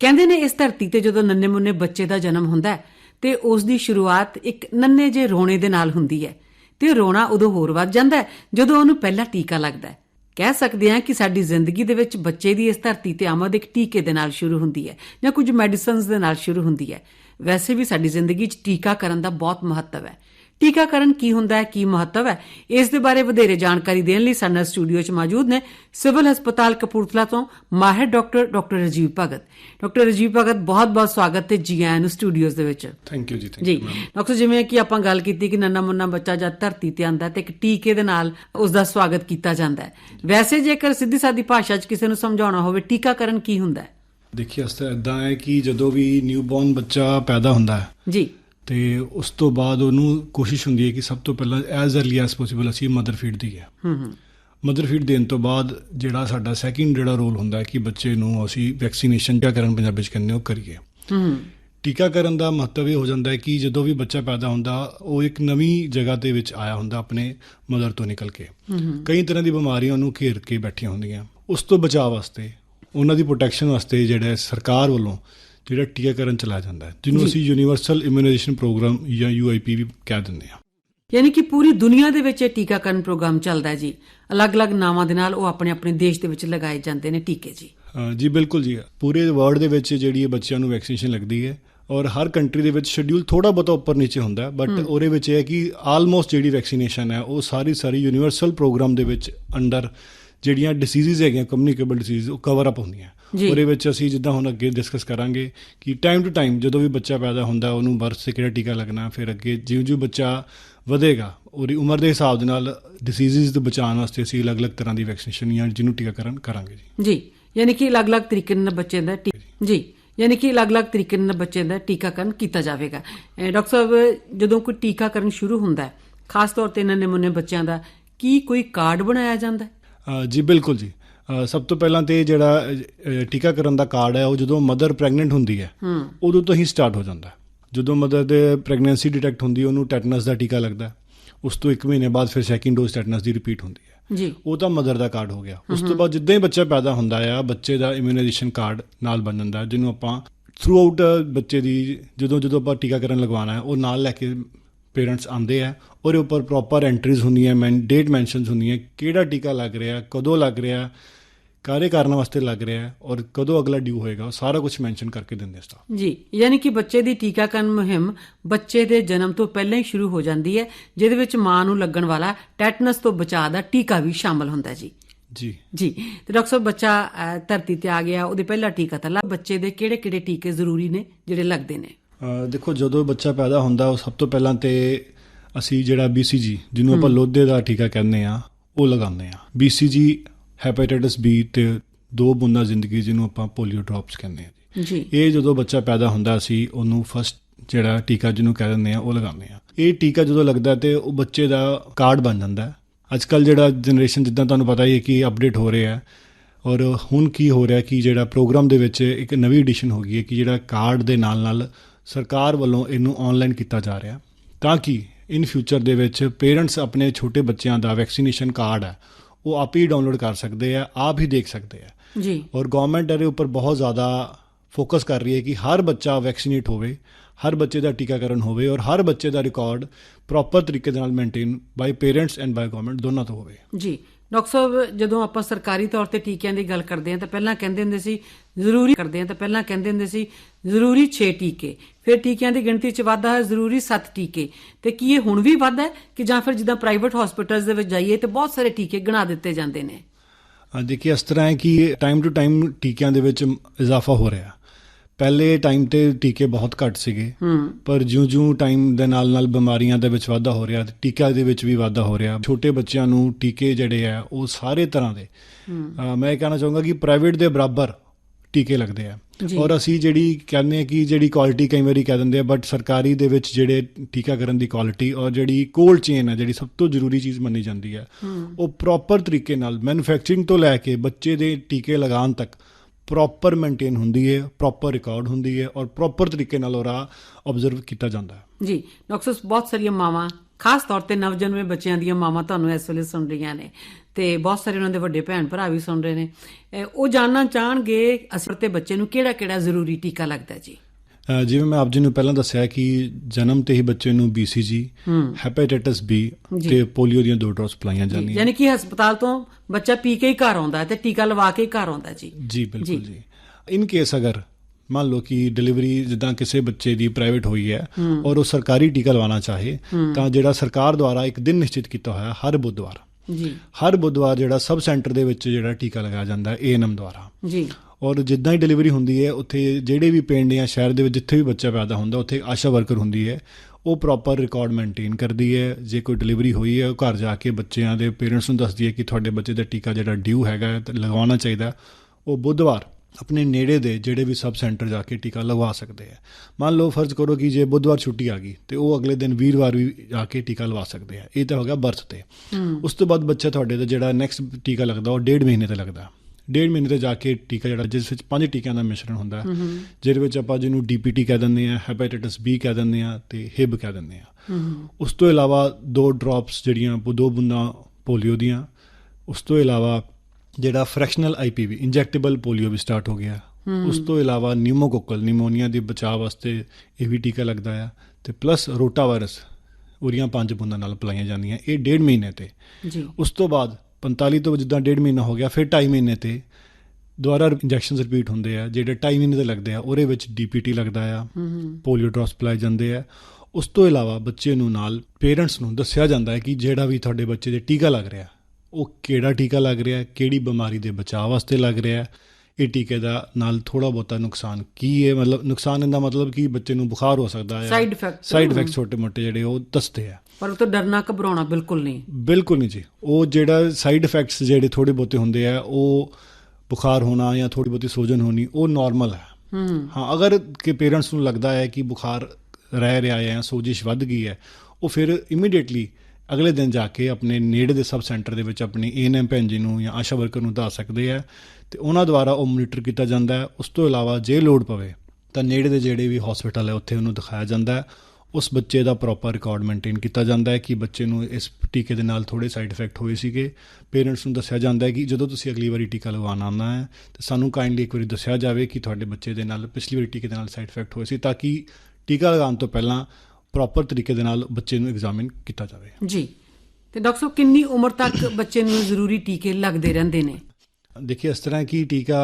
ਕਹਿੰਦੇ ਨੇ ਇਸ ਧਰਤੀ ਤੇ ਜਦੋਂ ਨੰਨੇ ਮੁੰਨੇ ਬੱਚੇ ਦਾ ਜਨਮ ਹੁੰਦਾ ਹੈ, ਤੇ ਉਸ ਦੀ ਸ਼ੁਰੂਆਤ ਇੱਕ ਨੰਨੇ ਜੇ ਰੋਣੇ ਦੇ ਨਾਲ ਹੁੰਦੀ ਹੈ, ਤੇ ਰੋਣਾ ਉਦੋਂ ਹੋਰ ਵੱਧ ਜਾਂਦਾ ਹੈ ਜਦੋਂ ਉਹਨੂੰ ਪਹਿਲਾ ਟੀਕਾ ਲੱਗਦਾ ਹੈ। ਕਹਿ ਸਕਦੇ ਹਾਂ ਕਿ ਸਾਡੀ ਜ਼ਿੰਦਗੀ ਦੇ ਵਿੱਚ ਬੱਚੇ ਦੀ ਇਸ ਧਰਤੀ ਤੇ ਆਮਦ ਇੱਕ ਟੀਕੇ ਦੇ ਨਾਲ ਸ਼ੁਰੂ ਹੁੰਦੀ ਹੈ ਜਾਂ ਕੁਝ ਮੈਡੀਸਿਨਸ ਦੇ ਨਾਲ ਸ਼ੁਰੂ ਹੁੰਦੀ ਹੈ। ਵੈਸੇ ਵੀ ਸਾਡੀ ਜ਼ਿੰਦਗੀ 'ਚ ਟੀਕਾਕਰਨ ਦਾ ਬਹੁਤ ਮਹੱਤਵ ਹੈ। ਟੀਕਾਕਰਨ ਕੀ ਹੁੰਦਾ ਹੈ ਕੀ ਮਹੱਤਵ ਹੈ ਇਸ ਦੇ ਬਾਰੇ ਵਧੇਰੇ ਜਾਣਕਾਰੀ ਦੇਣ ਲਈ ਸਾਡੇ ਨਾਲ ਸਟੂਡੀਓ 'ਚ ਮੌਜੂਦ ਨੇ ਸਿਵਲ ਹਸਪਤਾਲ ਕਪੂਰਥਲਾ ਤੋਂ ਮਾਹਿਰ doctor doctor Rajeev Bhagat. Doctor Rajeev Bhagat ਬਹੁਤ-ਬਹੁਤ ਸਵਾਗਤ ਤੇ ਜੀ ਆਇਆਂ ਨੂੰ ਸਟੂਡੀਓਜ਼ ਦੇ ਵਿੱਚ। ਥੈਂਕ ਯੂ ਜੀ ਥੈਂਕ ਯੂ ਮੈਮ ਡਾਕਟਰ ਜਿਵੇਂ ਕਿ ਆਪਾਂ ਗੱਲ ਕੀਤੀ ਕਿ ਨੰਨਾ ਮੁੰਨਾ ਬੱਚਾ ਜਦ ਧਰਤੀ ਤੇ ਆਂਦਾ ਤੇ ਇੱਕ ਟੀਕੇ ਦੇ ਨਾਲ ਉਸ ਦਾ ਸਵਾਗਤ ਕੀਤਾ ਜਾਂਦਾ ਹੈ। ਵੈਸੇ ਜੇਕਰ ਸਿੱਧੀ ਸਾਦੀ ਭਾਸ਼ਾ 'ਚ ਕਿਸੇ ਨੂੰ ਸਮਝਾਉਣਾ ਹੋਵੇ ਟੀਕਾਕਰਨ ਕੀ ਹੁੰਦਾ ਹੈ? ਦੇਖਿਏ ਅਸਤਾ ਇਦਾਂ ਹੈ ਕਿ ਜਦੋਂ ਵੀ ਨਿਊਬੋਰਨ ਬੱਚਾ ਪੈਦਾ ਹੁੰਦਾ ਹੈ ਜੀ। ਤੇ ਉਸ ਤੋਂ ਬਾਅਦ ਉਹਨੂੰ ਕੋਸ਼ਿਸ਼ ਹੁੰਦੀ ਹੈ ਕਿ ਸਭ ਤੋਂ ਪਹਿਲਾਂ ਐਜ਼ अर्ਲੀ ਐਜ਼ ਪੋਸੀਬਲ ਅਸੀਂ ਮਦਰ ਫੀਡ ਦੀ ਹੈ। ਹੂੰ ਹੂੰ। ਮਦਰ ਫੀਡ ਦੇਣ ਤੋਂ ਬਾਅਦ ਜਿਹੜਾ ਸਾਡਾ ਸੈਕਿੰਡ ਜਿਹੜਾ ਰੋਲ ਹੁੰਦਾ ਹੈ ਕਿ ਬੱਚੇ ਨੂੰ ਅਸੀਂ ਵੈਕਸੀਨੇਸ਼ਨ ਟੀਕਾਕਰਨ ਪੰਜਾਬੀ ਚ ਕਹਿੰਦੇ ਉਹ ਕਰੀਏ। ਹੂੰ ਟੀਕਾਕਰਨ ਦਾ ਮਹੱਤਵ ਇਹ ਹੋ ਜਾਂਦਾ ਹੈ ਕਿ ਜਦੋਂ ਵੀ ਬੱਚਾ ਪੈਦਾ ਹੁੰਦਾ ਉਹ ਇੱਕ ਨਵੀਂ ਜਗ੍ਹਾ ਦੇ ਵਿੱਚ ਆਇਆ ਹੁੰਦਾ ਆਪਣੇ ਮਦਰ ਤੋਂ ਨਿਕਲ ਕੇ। ਕਈ ਤਰ੍ਹਾਂ ਦੀ ਬਿਮਾਰੀਆਂ ਉਹਨੂੰ ਘੇਰ ਕੇ ਬੈਠੀਆਂ ਹੁੰਦੀਆਂ। ਉਸ ਤੋਂ ਬਚਾਅ ਵਾਸਤੇ ਉਹਨਾਂ ਦੀ ਪ੍ਰੋਟੈਕਸ਼ਨ ਵਾਸਤੇ ਜਿਹੜਾ ਸਰਕਾਰ ਵੱਲੋਂ ਜਿਹੜਾ ਟੀਕਾਕਰਨ ਚਲਾਇਆ ਜਾਂਦਾ ਹੈ ਜਿਹਨੂੰ। ਅਸੀਂ ਯੂਨੀਵਰਸਲ ਇਮਿਊਨਾਈਜੇਸ਼ਨ ਪ੍ਰੋਗਰਾਮ ਜਾਂ ਯੂਆਈਪੀ ਵੀ ਕਹਿ ਦਿੰਦੇ ਹਾਂ ਯਾਨੀ ਕਿ ਪੂਰੀ ਦੁਨੀਆ ਦੇ ਵਿੱਚ ਇਹ ਟੀਕਾਕਰਨ ਪ੍ਰੋਗਰਾਮ ਚੱਲਦਾ ਹੈ ਜੀ ਅਲੱਗ-ਅਲੱਗ ਨਾਵਾਂ ਦੇ ਨਾਲ ਉਹ ਆਪਣੇ ਆਪਣੇ ਦੇਸ਼ ਦੇ ਵਿੱਚ ਲਗਾਏ ਜਾਂਦੇ ਨੇ ਟੀਕੇ ਜੀ ਜੀ ਬਿਲਕੁਲ ਜੀ ਪੂਰੇ ਵਰਲਡ ਦੇ ਵਿੱਚ ਜਿਹੜੀ ਇਹ ਬੱਚਿਆਂ ਨੂੰ ਵੈਕਸੀਨੇਸ਼ਨ ਲੱਗਦੀ ਹੈ ਔਰ ਹਰ ਕੰਟਰੀ ਦੇ ਵਿੱਚ ਸ਼ਡਿਊਲ ਥੋੜਾ ਬਹੁਤਾ ਉੱਪਰ ਨੀਚੇ ਹੁੰਦਾ ਬਟ ਉਹਦੇ ਵਿੱਚ ਇਹ ਹੈ ਕਿ ਆਲਮੋਸਟ ਜਿਹੜੀ ਵੈਕਸੀਨੇਸ਼ਨ ਹੈ ਉਹ ਸਾਰੀ ਸਾਰੀ ਯੂਨੀਵਰਸਲ ਪ੍ਰੋਗਰਾਮ ਦੇ ਵਿੱਚ ਅੰਡਰ ਜਿਹੜੀਆਂ ਡਿਸੀਜ਼ਸ ਹੈਗੀਆਂ ਕਮਿਊਨੀਕੇਬਲ ਡਿਸੀਜ਼ ਉਹ ਕਵਰ ਅਪ ਹੁੰਦੀਆਂ। ਉਹਦੇ ਵਿੱਚ ਅਸੀਂ ਜਿੱਦਾਂ ਹੁਣ ਅੱਗੇ ਡਿਸਕਸ ਕਰਾਂਗੇ ਕਿ ਟਾਈਮ ਟੂ ਟਾਈਮ ਜਦੋਂ ਵੀ ਬੱਚਾ ਪੈਦਾ ਹੁੰਦਾ ਉਹਨੂੰ ਬਰਥ ਤੇ ਕਿਹੜਾ ਟੀਕਾ ਲੱਗਣਾ ਫਿਰ ਅੱਗੇ ਜਿਉਂ-ਜਿਉਂ ਬੱਚਾ ਵਧੇਗਾ ਉਹਦੀ ਉਮਰ ਦੇ ਹਿਸਾਬ ਦੇ ਨਾਲ ਡਿਸੀਜ਼ਸ ਤੋਂ ਬਚਾਉਣ ਵਾਸਤੇ ਅਸੀਂ ਅਲੱਗ-ਅਲੱਗ ਤਰ੍ਹਾਂ ਦੀ ਵੈਕਸੀਨੇਸ਼ਨ ਜਾਂ ਜਿਹਨੂੰ ਟੀਕਾਕਰਨ ਕਰਾਂਗੇ ਜੀ। ਜੀ ਯਾਨੀ ਕਿ ਅਲੱਗ-ਅਲੱਗ ਤਰੀਕੇ ਨਾਲ ਬੱਚੇ ਦਾ ਜੀ। ਯਾਨੀ ਕਿ ਅਲੱਗ-ਅਲੱਗ ਤਰੀਕੇ ਨਾਲ ਬੱਚੇ ਦਾ ਟੀਕਾਕਰਨ ਕੀਤਾ ਜਾਵੇਗਾ। ਡਾਕਟਰ ਸਾਹਿਬ ਜਦੋਂ ਕੋਈ ਟੀਕਾਕਰਨ ਸ਼ੁਰੂ ਹੁੰਦਾ ਹੈ ਖਾਸ ਤੌਰ ਤੇ ਨੰਨੇ ਮੁੰਨੇ ਬੱਚਿਆਂ ਦਾ ਕੀ ਕੋਈ ਕਾਰਡ ਬਣਾਇਆ ਜਾਂਦਾ ਹੈ? ਜੀ ਬਿਲਕੁਲ ਜੀ। ਸਭ ਤੋਂ ਪਹਿਲਾਂ ਤੇ ਜਿਹੜਾ ਟੀਕਾਕਰਨ ਦਾ ਕਾਰਡ ਹੈ ਉਹ ਜਦੋਂ ਮਦਰ ਪ੍ਰੈਗਨੈਂਟ ਹੁੰਦੀ ਹੈ ਉਦੋਂ ਤੋਂ ਹੀ ਸਟਾਰਟ ਹੋ ਜਾਂਦਾ ਜਦੋਂ ਮਦਰ ਦੇ ਪ੍ਰੈਗਨੈਂਸੀ ਡਿਟੈਕਟ ਹੁੰਦੀ ਹੈ ਉਹਨੂੰ ਟੈਟਨਸ ਦਾ ਟੀਕਾ ਲੱਗਦਾ। ਉਸ ਤੋਂ 1 ਮਹੀਨੇ ਬਾਅਦ ਫਿਰ ਸੈਕਿੰਡ ਡੋਜ਼ ਟੈਟਨਸ ਦੀ ਰਿਪੀਟ ਹੁੰਦੀ ਹੈ। ਜੀ। ਉਹ ਤਾਂ ਮਦਰ ਦਾ ਕਾਰਡ ਹੋ ਗਿਆ। ਉਸ ਤੋਂ ਬਾਅਦ ਜਿੱਦਾਂ ਹੀ ਬੱਚਾ ਪੈਦਾ ਹੁੰਦਾ ਆ ਬੱਚੇ ਦਾ ਇਮਿਊਨਾਈਜੇਸ਼ਨ ਕਾਰਡ ਨਾਲ ਬਣ ਜਾਂਦਾ ਜਿਹਨੂੰ ਆਪਾਂ ਥਰੂ ਆਊਟ ਬੱਚੇ ਦੀ ਜਦੋਂ ਜਦੋਂ ਆਪਾਂ ਟੀਕਾਕਰਨ ਲਗਵਾਉਣਾ ਹੈ ਉਹ ਨਾਲ ਲੈ ਕੇ ਪੇਰੈਂਟਸ ਆਉਂਦੇ ਆ ਉਹਦੇ ਉੱਪਰ ਪ੍ਰੋਪਰ ਐਂਟਰੀਜ਼ ਹੁੰਦੀਆਂ ਮੈਨ ਡੇਟ ਮੈਂਸ਼ਨਸ ਹੁੰਦੀਆਂ ਕਿਹੜਾ ਟੀਕਾ ਲੱਗ ਰਿਹਾ ਕਦੋਂ ਲੱਗ ਰਿਹਾ ਕਾਰੇ ਕਾਰਨ ਵਾਸਤੇ ਲੱਗ ਰਿਹਾ ਔਰ ਕਦੋਂ ਅਗਲਾ ਡਿਊ ਹੋਏਗਾ ਸਾਰਾ ਕੁਝ ਮੈਂਸ਼ਨ ਕਰਕੇ ਦਿੰਦੇ ਸਟਾਫ ਜੀ ਯਾਨੀ ਕਿ ਬੱਚੇ ਦੀ ਟੀਕਾਕਰਨ ਮੁਹਿੰਮ ਬੱਚੇ ਦੇ ਜਨਮ ਤੋਂ ਪਹਿਲਾਂ ਹੀ ਸ਼ੁਰੂ ਹੋ ਜਾਂਦੀ ਹੈ ਜਿਹਦੇ ਵਿੱਚ ਮਾਂ ਨੂੰ ਲੱਗਣ ਵਾਲਾ ਟੈਟਨਸ ਤੋਂ ਬਚਾਅ ਦਾ ਟੀਕਾ ਵੀ ਸ਼ਾਮਲ ਹੁੰਦਾ ਜੀ। ਜੀ। ਜੀ ਤੇ ਡਾਕਟਰ ਸਾਹਿਬ ਬੱਚਾ ਧਰਤੀ ਤੇ ਆ ਗਿਆ ਉਹਦੇ ਪਹਿਲਾ ਟੀਕਾ ਤਾਂ ਲੱਗ ਬੱਚੇ ਦੇ ਕਿਹੜੇ-ਕਿਹੜੇ ਟੀਕੇ ਜ਼ਰੂਰੀ ਨੇ ਜਿਹੜੇ ਲੱਗਦੇ ਨੇ? ਦੇਖੋ ਜਦੋਂ ਬੱਚਾ ਪੈਦਾ ਹੁੰਦਾ ਉਹ ਸਭ ਤੋਂ ਪਹਿਲਾਂ ਤੇ ਅਸੀਂ ਜਿਹੜਾ BCG ਜਿਹਨੂੰ ਆਪਾਂ ਲੋਧੇ ਦਾ ਟੀਕਾ ਕਹਿੰਦੇ ਆ ਉਹ ਲਗਾਉਂਦੇ ਆ BCG ਹੈਪੇਟਾਈਟਸ B ਤੇ ਦੋ ਬੂੰਦਾਂ ਜ਼ਿੰਦਗੀ ਜਿਹਨੂੰ ਆਪਾਂ ਪੋਲੀਓ ਡ੍ਰੌਪਸ ਕਹਿੰਦੇ ਆ ਜੀ। ਇਹ ਜਦੋਂ ਬੱਚਾ ਪੈਦਾ ਹੁੰਦਾ ਸੀ ਉਹਨੂੰ ਫਸਟ ਜਿਹੜਾ ਟੀਕਾ ਜਿਹਨੂੰ ਕਹਿ ਦਿੰਦੇ ਆ ਉਹ ਲਗਾਉਂਦੇ ਆ ਇਹ ਟੀਕਾ ਜਦੋਂ ਲੱਗਦਾ ਤੇ ਉਹ ਬੱਚੇ ਦਾ ਕਾਰਡ ਬਣ ਜਾਂਦਾ ਅੱਜ ਕੱਲ ਜਿਹੜਾ ਜਨਰੇਸ਼ਨ ਜਿੱਦਾਂ ਤੁਹਾਨੂੰ ਪਤਾ ਹੀ ਹੈ ਕਿ ਅਪਡੇਟ ਹੋ ਰਿਹਾ ਹੈ ਔਰ ਹੁਣ ਕੀ ਹੋ ਰਿਹਾ ਕਿ ਜਿਹੜਾ ਪ੍ਰੋਗਰਾਮ ਦੇ ਵਿੱਚ ਇੱਕ ਨਵੀਂ ਐਡੀਸ਼ਨ ਹੋ ਗਈ ਹੈ ਕਿ ਜਿਹੜਾ ਕਾਰਡ ਦੇ ਨਾਲ ਨਾਲ ਸਰਕਾਰ ਵੱਲੋਂ ਇਹਨੂੰ ਆਨਲਾਈਨ ਕੀਤਾ ਜਾ ਰਿਹਾ ਤਾਂ ਕਿ ਇਨ ਫਿਊਚਰ ਦੇ ਵਿੱਚ ਪੇਰੈਂਟਸ ਆਪਣੇ ਛੋਟੇ ਬੱਚਿਆਂ ਦਾ ਵੈਕਸੀਨੇਸ਼ਨ ਕਾਰਡ ਹੈ ਉਹ ਆਪ ਹੀ ਡਾਊਨਲੋਡ ਕਰ ਸਕਦੇ ਆ ਆਪ ਹੀ ਦੇਖ ਸਕਦੇ ਆ ਜੀ। ਔਰ ਗਵਰਨਮੈਂਟ ਇਹਦੇ ਉੱਪਰ ਬਹੁਤ ਜ਼ਿਆਦਾ ਫੋਕਸ ਕਰ ਰਹੀ ਹੈ ਕਿ ਹਰ ਬੱਚਾ ਵੈਕਸੀਨੇਟ ਹੋਵੇ ਹਰ ਬੱਚੇ ਦਾ ਟੀਕਾਕਰਨ ਹੋਵੇ ਔਰ ਹਰ ਬੱਚੇ ਦਾ ਰਿਕਾਰਡ ਪ੍ਰੋਪਰ ਤਰੀਕੇ ਦੇ ਨਾਲ maintain by parents and by government ਦੋਨਾਂ ਤੋਂ ਹੋਵੇ। ਜੀ। ਡਾਕਟਰ ਸਾਹਿਬ, ਜਦੋਂ ਆਪਾਂ ਸਰਕਾਰੀ ਤੌਰ ਤੇ ਟੀਕਿਆਂ ਦੀ ਗੱਲ ਕਰਦੇ ਹਾਂ ਤਾਂ ਪਹਿਲਾਂ ਕਹਿੰਦੇ ਹੁੰਦੇ ਸੀ, ਜ਼ਰੂਰੀ ਕਰਦੇ ਹਾਂ ਤਾਂ ਪਹਿਲਾਂ ਕਹਿੰਦੇ ਹੁੰਦੇ ਸੀ, ਜ਼ਰੂਰੀ 6 ਟੀਕੇ। ਫਿਰ ਟੀਕਿਆਂ ਦੀ ਗਿਣਤੀ ਚ ਵਾਧਾ ਹੈ, ਜ਼ਰੂਰੀ 7 ਟੀਕੇ। ਤੇ ਕੀ ਇਹ ਹੁਣ ਵੀ ਵਾਧਾ ਹੈ ਕਿ ਜਾਂ ਫਿਰ ਜਿੱਦਾਂ ਪ੍ਰਾਈਵੇਟ ਹਸਪੀਟਲਸ ਦੇ ਵਿੱਚ ਜਾਈਏ ਤੇ ਬਹੁਤ ਸਾਰੇ ਟੀਕੇ ਗਿਣਾ ਦਿੱਤੇ ਜਾਂਦੇ ਨੇ? ਅਹ ਦੇਖੀਏ ਇਸ ਤਰ੍ਹਾਂ ਹੈ ਕਿ ਟਾਈਮ ਟੂ ਟਾਈਮ ਟੀਕਿਆਂ ਦੇ ਵਿੱਚ ਇਜ਼ਾਫਾ ਹੋ ਰਿਹਾ। ਪਹਿਲੇ ਟਾਈਮ ਤੇ ਟੀਕੇ ਬਹੁਤ ਘੱਟ ਸੀਗੇ। ਪਰ ਜਿਉਂ-ਜਿਉਂ ਟਾਈਮ ਦੇ ਨਾਲ-ਨਾਲ ਬਿਮਾਰੀਆਂ ਦੇ ਵਿੱਚ ਵਾਧਾ ਹੋ ਰਿਹਾ ਤੇ ਟੀਕਾ ਦੇ ਵਿੱਚ ਵੀ ਵਾਧਾ ਹੋ ਰਿਹਾ ਛੋਟੇ ਬੱਚਿਆਂ ਨੂੰ ਟੀਕੇ ਜਿਹੜੇ ਆ ਉਹ ਸਾਰੇ ਤਰ੍ਹਾਂ ਦੇ। ਮੈਂ ਇਹ ਕਹਿਣਾ ਚਾਹੂੰਗਾ ਕਿ ਪ੍ਰਾਈਵੇਟ ਦੇ ਬਰਾਬਰ ਟੀਕੇ ਲੱਗਦੇ ਆ। ਔਰ ਅਸੀਂ ਜਿਹੜੀ ਕਹਿੰਦੇ ਆ ਕਿ ਜਿਹੜੀ ਕੁਆਲਿਟੀ ਕਈ ਵਾਰੀ ਕਹਿ ਦਿੰਦੇ ਆ ਬਟ ਸਰਕਾਰੀ ਦੇ ਵਿੱਚ ਜਿਹੜੇ ਟੀਕਾਕਰਨ ਦੀ ਕੁਆਲਿਟੀ ਔਰ ਜਿਹੜੀ ਕੋਲਡ ਚੇਨ ਹੈ ਜਿਹੜੀ ਸਭ ਤੋਂ ਜ਼ਰੂਰੀ ਚੀਜ਼ ਮੰਨੀ ਜਾਂਦੀ ਹੈ। ਉਹ ਪ੍ਰੋਪਰ ਤਰੀਕੇ ਨਾਲ ਮੈਨੂਫੈਕਚਰਿੰਗ ਤੋਂ ਲੈ ਕੇ ਬੱਚੇ ਦੇ ਟੀਕੇ ਲਗਾਉਣ ਤੱਕ ਪ੍ਰੋਪਰ ਮੇਨਟੇਨ ਹੁੰਦੀ ਹੈ ਪ੍ਰੋਪਰ ਰਿਕਾਰਡ ਹੁੰਦੀ ਹੈ ਔਰ ਪ੍ਰੋਪਰ ਤਰੀਕੇ ਨਾਲ ਉਹਦਾ ਆਬਜ਼ਰਵ ਕੀਤਾ ਜਾਂਦਾ ਹੈ। ਜੀ ਡਾਕਟਰ ਬਹੁਤ ਸਾਰੀਆਂ ਮਾਵਾਂ, ਖਾਸ ਤੌਰ ਤੇ ਨਵਜਨਮੇ ਬੱਚਿਆਂ ਦੀਆਂ ਮਾਵਾਂ ਤੁਹਾਨੂੰ ਇਸ ਵੇਲੇ ਸੁਣ ਰਹੀਆਂ ਨੇ ਤੇ ਬਹੁਤ ਸਾਰੇ ਉਹਨਾਂ ਦੇ ਵੱਡੇ ਭੈਣ ਭਰਾ ਵੀ ਸੁਣ ਰਹੇ ਨੇ। ਉਹ ਜਾਣਨਾ ਚਾਹਣਗੇ ਅਸਰ ਤੇ ਬੱਚੇ ਨੂੰ ਕਿਹੜਾ ਕਿਹੜਾ ਜ਼ਰੂਰੀ ਟੀਕਾ ਲੱਗਦਾ ਜੀ। ਜਿਵੇਂ ਮੈਂ ਆਪ ਜੀ ਨੂੰ ਪਹਿਲਾਂ ਦੱਸਿਆ ਕਿ ਜਨਮ ਤੇ ਹੀ ਬੱਚੇ ਨੂੰ BCG ਹੈਪੇਟਾਈਟਸ B। ਤੇ ਪੋਲੀਓ ਦੀਆਂ ਦੋ ਡੋਜ਼ ਪਿਲਾਈਆਂ ਜਾਂਦੀਆਂ। ਯਾਨੀ ਕਿ ਹਸਪਤਾਲ ਤੋਂ ਬੱਚਾ ਪੀ ਕੇ ਹੀ ਘਰ ਆਉਂਦਾ ਹੈ ਤੇ ਟੀਕਾ ਲਵਾ ਕੇ ਹੀ ਘਰ ਆਉਂਦਾ ਜੀ। ਜੀ ਬਿਲਕੁਲ। ਜੀ। ਇਨ ਕੇਸ ਅਗਰ ਮੰਨ ਲਓ ਕਿ ਡਿਲੀਵਰੀ ਜਿੱਦਾਂ ਕਿਸੇ ਬੱਚੇ ਦੀ ਪ੍ਰਾਈਵੇਟ ਹੋਈ ਹੈ ਔਰ ਉਹ ਸਰਕਾਰੀ ਟੀਕਾ ਲਵਾਉਣਾ ਚਾਹੇ ਤਾਂ ਜਿਹੜਾ ਸਰਕਾਰ ਦੁਆਰਾ ਇੱਕ ਦਿਨ ਨਿਸ਼ਚਿਤ ਕੀਤਾ ਹੋਇਆ ਹਰ ਬੁੱਧਵਾਰ। ਜੀ। ਹਰ ਬੁੱਧਵਾਰ ਜਿਹੜਾ ਸਬ ਸੈਂਟਰ ਦੇ ਵਿੱਚ ਜਿਹੜਾ ਟੀਕਾ ਲਗਾਇਆ ਜਾਂਦਾ ਹੈ ਏਐਨਐਮ ਦੁਆਰਾ। ਜੀ। ਔਰ ਜਿੱਦਾਂ ਹੀ ਡਿਲੀਵਰੀ ਹੁੰਦੀ ਹੈ ਉੱਥੇ ਜਿਹੜੇ ਵੀ ਪਿੰਡ ਜਾਂ ਸ਼ਹਿਰ ਦੇ ਵਿੱਚ ਜਿੱਥੇ ਵੀ ਬੱਚਾ ਪੈਦਾ ਹੁੰਦਾ ਉੱਥੇ ਆਸ਼ਾ ਵਰਕਰ ਹੁੰਦੀ ਹੈ। ਉਹ ਪ੍ਰੋਪਰ ਰਿਕਾਰਡ ਮੇਨਟੇਨ ਕਰਦੀ ਹੈ। ਜੇ ਕੋਈ ਡਿਲੀਵਰੀ ਹੋਈ ਹੈ ਉਹ ਘਰ ਜਾ ਕੇ ਬੱਚਿਆਂ ਦੇ ਪੇਰੈਂਟਸ ਨੂੰ ਦੱਸਦੀ ਹੈ ਕਿ ਤੁਹਾਡੇ ਬੱਚੇ ਦਾ ਟੀਕਾ ਜਿਹੜਾ ਡਿਊ ਹੈਗਾ ਲਗਵਾਉਣਾ ਚਾਹੀਦਾ। ਉਹ ਬੁੱਧਵਾਰ ਆਪਣੇ ਨੇੜੇ ਦੇ ਜਿਹੜੇ ਵੀ ਸਬ ਸੈਂਟਰ ਜਾ ਕੇ ਟੀਕਾ ਲਗਵਾ ਸਕਦੇ ਹੈ। ਮੰਨ ਲਓ ਫਰਜ਼ ਕਰੋ ਕਿ ਜੇ ਬੁੱਧਵਾਰ ਛੁੱਟੀ ਆ ਗਈ ਤੇ ਉਹ ਅਗਲੇ ਦਿਨ ਵੀਰਵਾਰ ਵੀ ਜਾ ਕੇ ਟੀਕਾ ਲਵਾ ਸਕਦੇ ਆ ਇਹ ਤਾਂ ਹੋ ਗਿਆ ਬਰਥ ਤੇ। ਉਸ ਤੋਂ ਬਾਅਦ ਬੱਚਾ ਤੁਹਾਡੇ ਦਾ ਜਿਹੜਾ ਨੈਕਸਟ ਟੀਕਾ ਲੱਗਦਾ ਉਹ ਡੇਢ ਮਹੀਨੇ ਤੇ ਲੱਗਦਾ। ਡੇਢ ਮਹੀਨੇ ਤੇ ਜਾ ਕੇ ਟੀਕਾ ਜਿਹੜਾ ਜਿਸ ਵਿੱਚ ਪੰਜ ਟੀਕਿਆਂ ਦਾ ਮਿਸ਼ਰਣ ਹੁੰਦਾ ਹੈ ਜਿਹਦੇ ਵਿੱਚ ਆਪਾਂ ਜਿਹਨੂੰ ਡੀਪੀਟੀ ਕਹਿ ਦਿੰਦੇ ਆ ਹੈਪੇਟਾਈਟਸ ਬੀ ਕਹਿ ਦਿੰਦੇ ਆ ਤੇ ਹਿਬ ਕਹਿ ਦਿੰਦੇ ਆ ਉਸ ਤੋਂ ਇਲਾਵਾ ਦੋ ਡ੍ਰੌਪਸ ਜਿਹੜੀਆਂ ਦੋ ਬੂੰਦਾਂ ਪੋਲੀਓ ਦੀਆਂ ਉਸ ਤੋਂ ਇਲਾਵਾ ਜਿਹੜਾ ਫ੍ਰੈਕਸ਼ਨਲ ਆਈਪੀਵੀ ਇੰਜੈਕਟੇਬਲ ਪੋਲੀਓ ਵੀ ਸਟਾਰਟ ਹੋ ਗਿਆ। ਉਸ ਤੋਂ ਇਲਾਵਾ ਨਿਊਮੋਕੋਕਲ ਨਿਮੋਨੀਆ ਦੇ ਬਚਾਅ ਵਾਸਤੇ ਇਹ ਵੀ ਟੀਕਾ ਲੱਗਦਾ ਆ ਤੇ ਪਲੱਸ ਰੋਟਾ ਵਾਇਰਸ ਉਰੀਆਂ ਪੰਜ ਬੂੰਦਾਂ ਨਾਲ ਪਿਲਾਈਆਂ ਜਾਂਦੀਆਂ ਇਹ ਡੇਢ ਮਹੀਨੇ ਤੇ। ਜੀ। ਉਸ ਤੋਂ ਬਾਅਦ 45 ਤੋਂ ਜਿੱਦਾਂ ਡੇਢ ਮਹੀਨਾ ਹੋ ਗਿਆ ਫਿਰ 2.5 ਮਹੀਨੇ ਤੇ ਦੁਬਾਰਾ ਇੰਜੈਕਸ਼ਨਸ ਰਿਪੀਟ ਹੁੰਦੇ ਆ ਜਿਹੜੇ 2.5 ਮਹੀਨੇ ਤੇ ਲੱਗਦੇ ਆ ਉਹਦੇ ਵਿੱਚ ਡੀਪੀਟੀ ਲੱਗਦਾ ਆ ਪੋਲੀਓ ਡ੍ਰੌਪਸ ਪਿਲਾਏ ਜਾਂਦੇ ਆ। ਉਸ ਤੋਂ ਇਲਾਵਾ ਬੱਚੇ ਨੂੰ ਨਾਲ ਪੇਰੈਂਟਸ ਨੂੰ ਦੱਸਿਆ ਜਾਂਦਾ ਹੈ ਕਿ ਜਿਹੜਾ ਵੀ ਤੁਹਾਡੇ ਬੱਚੇ ਦੇ ਟੀਕਾ ਲੱਗ ਰਿਹਾ ਉਹ ਕਿਹੜਾ ਟੀਕਾ ਲੱਗ ਰਿਹਾ ਕਿਹੜੀ ਬਿਮਾਰੀ ਦੇ ਬਚਾਅ ਵਾਸਤੇ ਲੱਗ ਰਿਹਾ ਇਹ ਟੀਕੇ ਦਾ ਨਾਲ ਥੋੜਾ ਬਹੁਤਾ ਨੁਕਸਾਨ ਕੀ ਹੈ? ਮਤਲਬ ਨੁਕਸਾਨ ਇਹਦਾ ਮਤਲਬ ਕਿ ਬੱਚੇ ਨੂੰ ਬੁਖਾਰ ਹੋ ਸਕਦਾ ਹੈ Side effect। ਸਾਈਡ ਇਫੈਕਟ ਛੋਟੇ ਮੋਟੇ ਜਿਹੜੇ ਉਹ ਦੱਸਦੇ ਆ। ਪਰ ਉਹ ਤੋਂ ਡਰਨਾ ਘਬਰਾਉਣਾ ਬਿਲਕੁਲ ਨਹੀਂ। ਬਿਲਕੁਲ ਨਹੀਂ ਜੀ। ਉਹ ਜਿਹੜਾ ਸਾਈਡ ਇਫੈਕਟਸ ਜਿਹੜੇ ਥੋੜੇ ਬਹੁਤੇ ਹੁੰਦੇ ਆ ਉਹ ਬੁਖਾਰ ਹੋਣਾ ਜਾਂ ਥੋੜੀ ਬਹੁਤੀ ਸੋਜਨ ਹੋਣੀ ਉਹ ਨਾਰਮਲ ਹੈ। ਹੂੰ। ਹਾਂ ਅਗਰ ਕਿ ਪੇਰੈਂਟਸ ਨੂੰ ਲੱਗਦਾ ਹੈ ਕਿ ਬੁਖਾਰ ਰਹਿ ਰਿਹਾ ਹੈ ਜਾਂ ਸੋਜਿਸ਼ ਵੱਧ ਗਈ ਹੈ ਉਹ ਫਿਰ ਇਮੀਡੀਏਟਲੀ ਅਗਲੇ ਦਿਨ ਜਾ ਕੇ ਆਪਣੇ ਨੇੜੇ ਦੇ ਸਬ ਸੈਂਟਰ ਦੇ ਵਿੱਚ ਆਪਣੀ ਏਐਨਐਮ ਭੈਣ ਜੀ ਨੂੰ ਜਾਂ ਆਸ਼ਾ ਵਰਕਰ ਨੂੰ ਦੱਸ ਸਕਦੇ ਆ ਤੇ ਉਹਨਾਂ ਦੁਆਰਾ ਉਹ ਮੋਨੀਟਰ ਕੀਤਾ ਜਾਂਦਾ ਹੈ। ਉਸ ਤੋਂ ਇਲਾਵਾ ਜੇ ਲੋੜ ਪਵੇ ਤਾਂ ਨੇੜੇ ਦੇ ਜਿਹੜੇ ਵੀ ਹਸਪੀਟਲ ਹੈ, ਉੱਥੇ ਉਹਨੂੰ ਦਿਖਾਇਆ ਜਾਂਦਾ ਹੈ। ਉਸ ਬੱਚੇ ਦਾ ਪ੍ਰੋਪਰ ਰਿਕਾਰਡ ਮੇਨਟੇਨ ਕੀਤਾ ਜਾਂਦਾ ਹੈ ਕਿ ਬੱਚੇ ਨੂੰ ਇਸ ਟੀਕੇ ਦੇ ਨਾਲ ਥੋੜੇ ਸਾਈਡ ਇਫੈਕਟ ਹੋਏ ਸੀਗੇ। ਪੇਰੈਂਟਸ ਨੂੰ ਦੱਸਿਆ ਜਾਂਦਾ ਹੈ ਕਿ ਜਦੋਂ ਤੁਸੀਂ ਅਗਲੀ ਵਾਰੀ ਟੀਕਾ ਲਗਵਾਉਣ ਆਉਣਾ ਹੈ, ਤਾਂ ਸਾਨੂੰ ਕਾਈਂਡਲੀ ਇੱਕ ਵਾਰੀ ਦੱਸਿਆ ਜਾਵੇ ਕਿ ਤੁਹਾਡੇ ਬੱਚੇ ਦੇ ਨਾਲ ਪਿਛਲੀ ਵਾਰੀ ਟੀਕੇ ਦੇ ਨਾਲ ਸਾਈਡ ਇਫੈਕਟ ਹੋਏ ਸੀ ਤਾਂ ਕਿ ਟੀਕਾ ਲਗਾਉਣ ਤੋਂ ਪਹਿਲਾਂ ਪ੍ਰੋਪਰ ਤਰੀਕੇ ਦੇ ਨਾਲ ਬੱਚੇ ਨੂੰ ਐਗਜ਼ਾਮਿਨ ਕੀਤਾ ਜਾਵੇ। ਜੀ। ਤੇ ਡਾਕਟਰ ਸਾਹਿਬ, ਕਿੰਨੀ ਉਮਰ ਤੱਕ ਬੱਚੇ ਨੂੰ ਜ਼ਰੂਰੀ ਟੀਕੇ ਲੱਗਦੇ ਰਹਿੰਦੇ ਨੇ? ਦੇਖਿਏ ਇਸ ਤਰ੍ਹਾਂ ਕਿ ਟੀਕਾ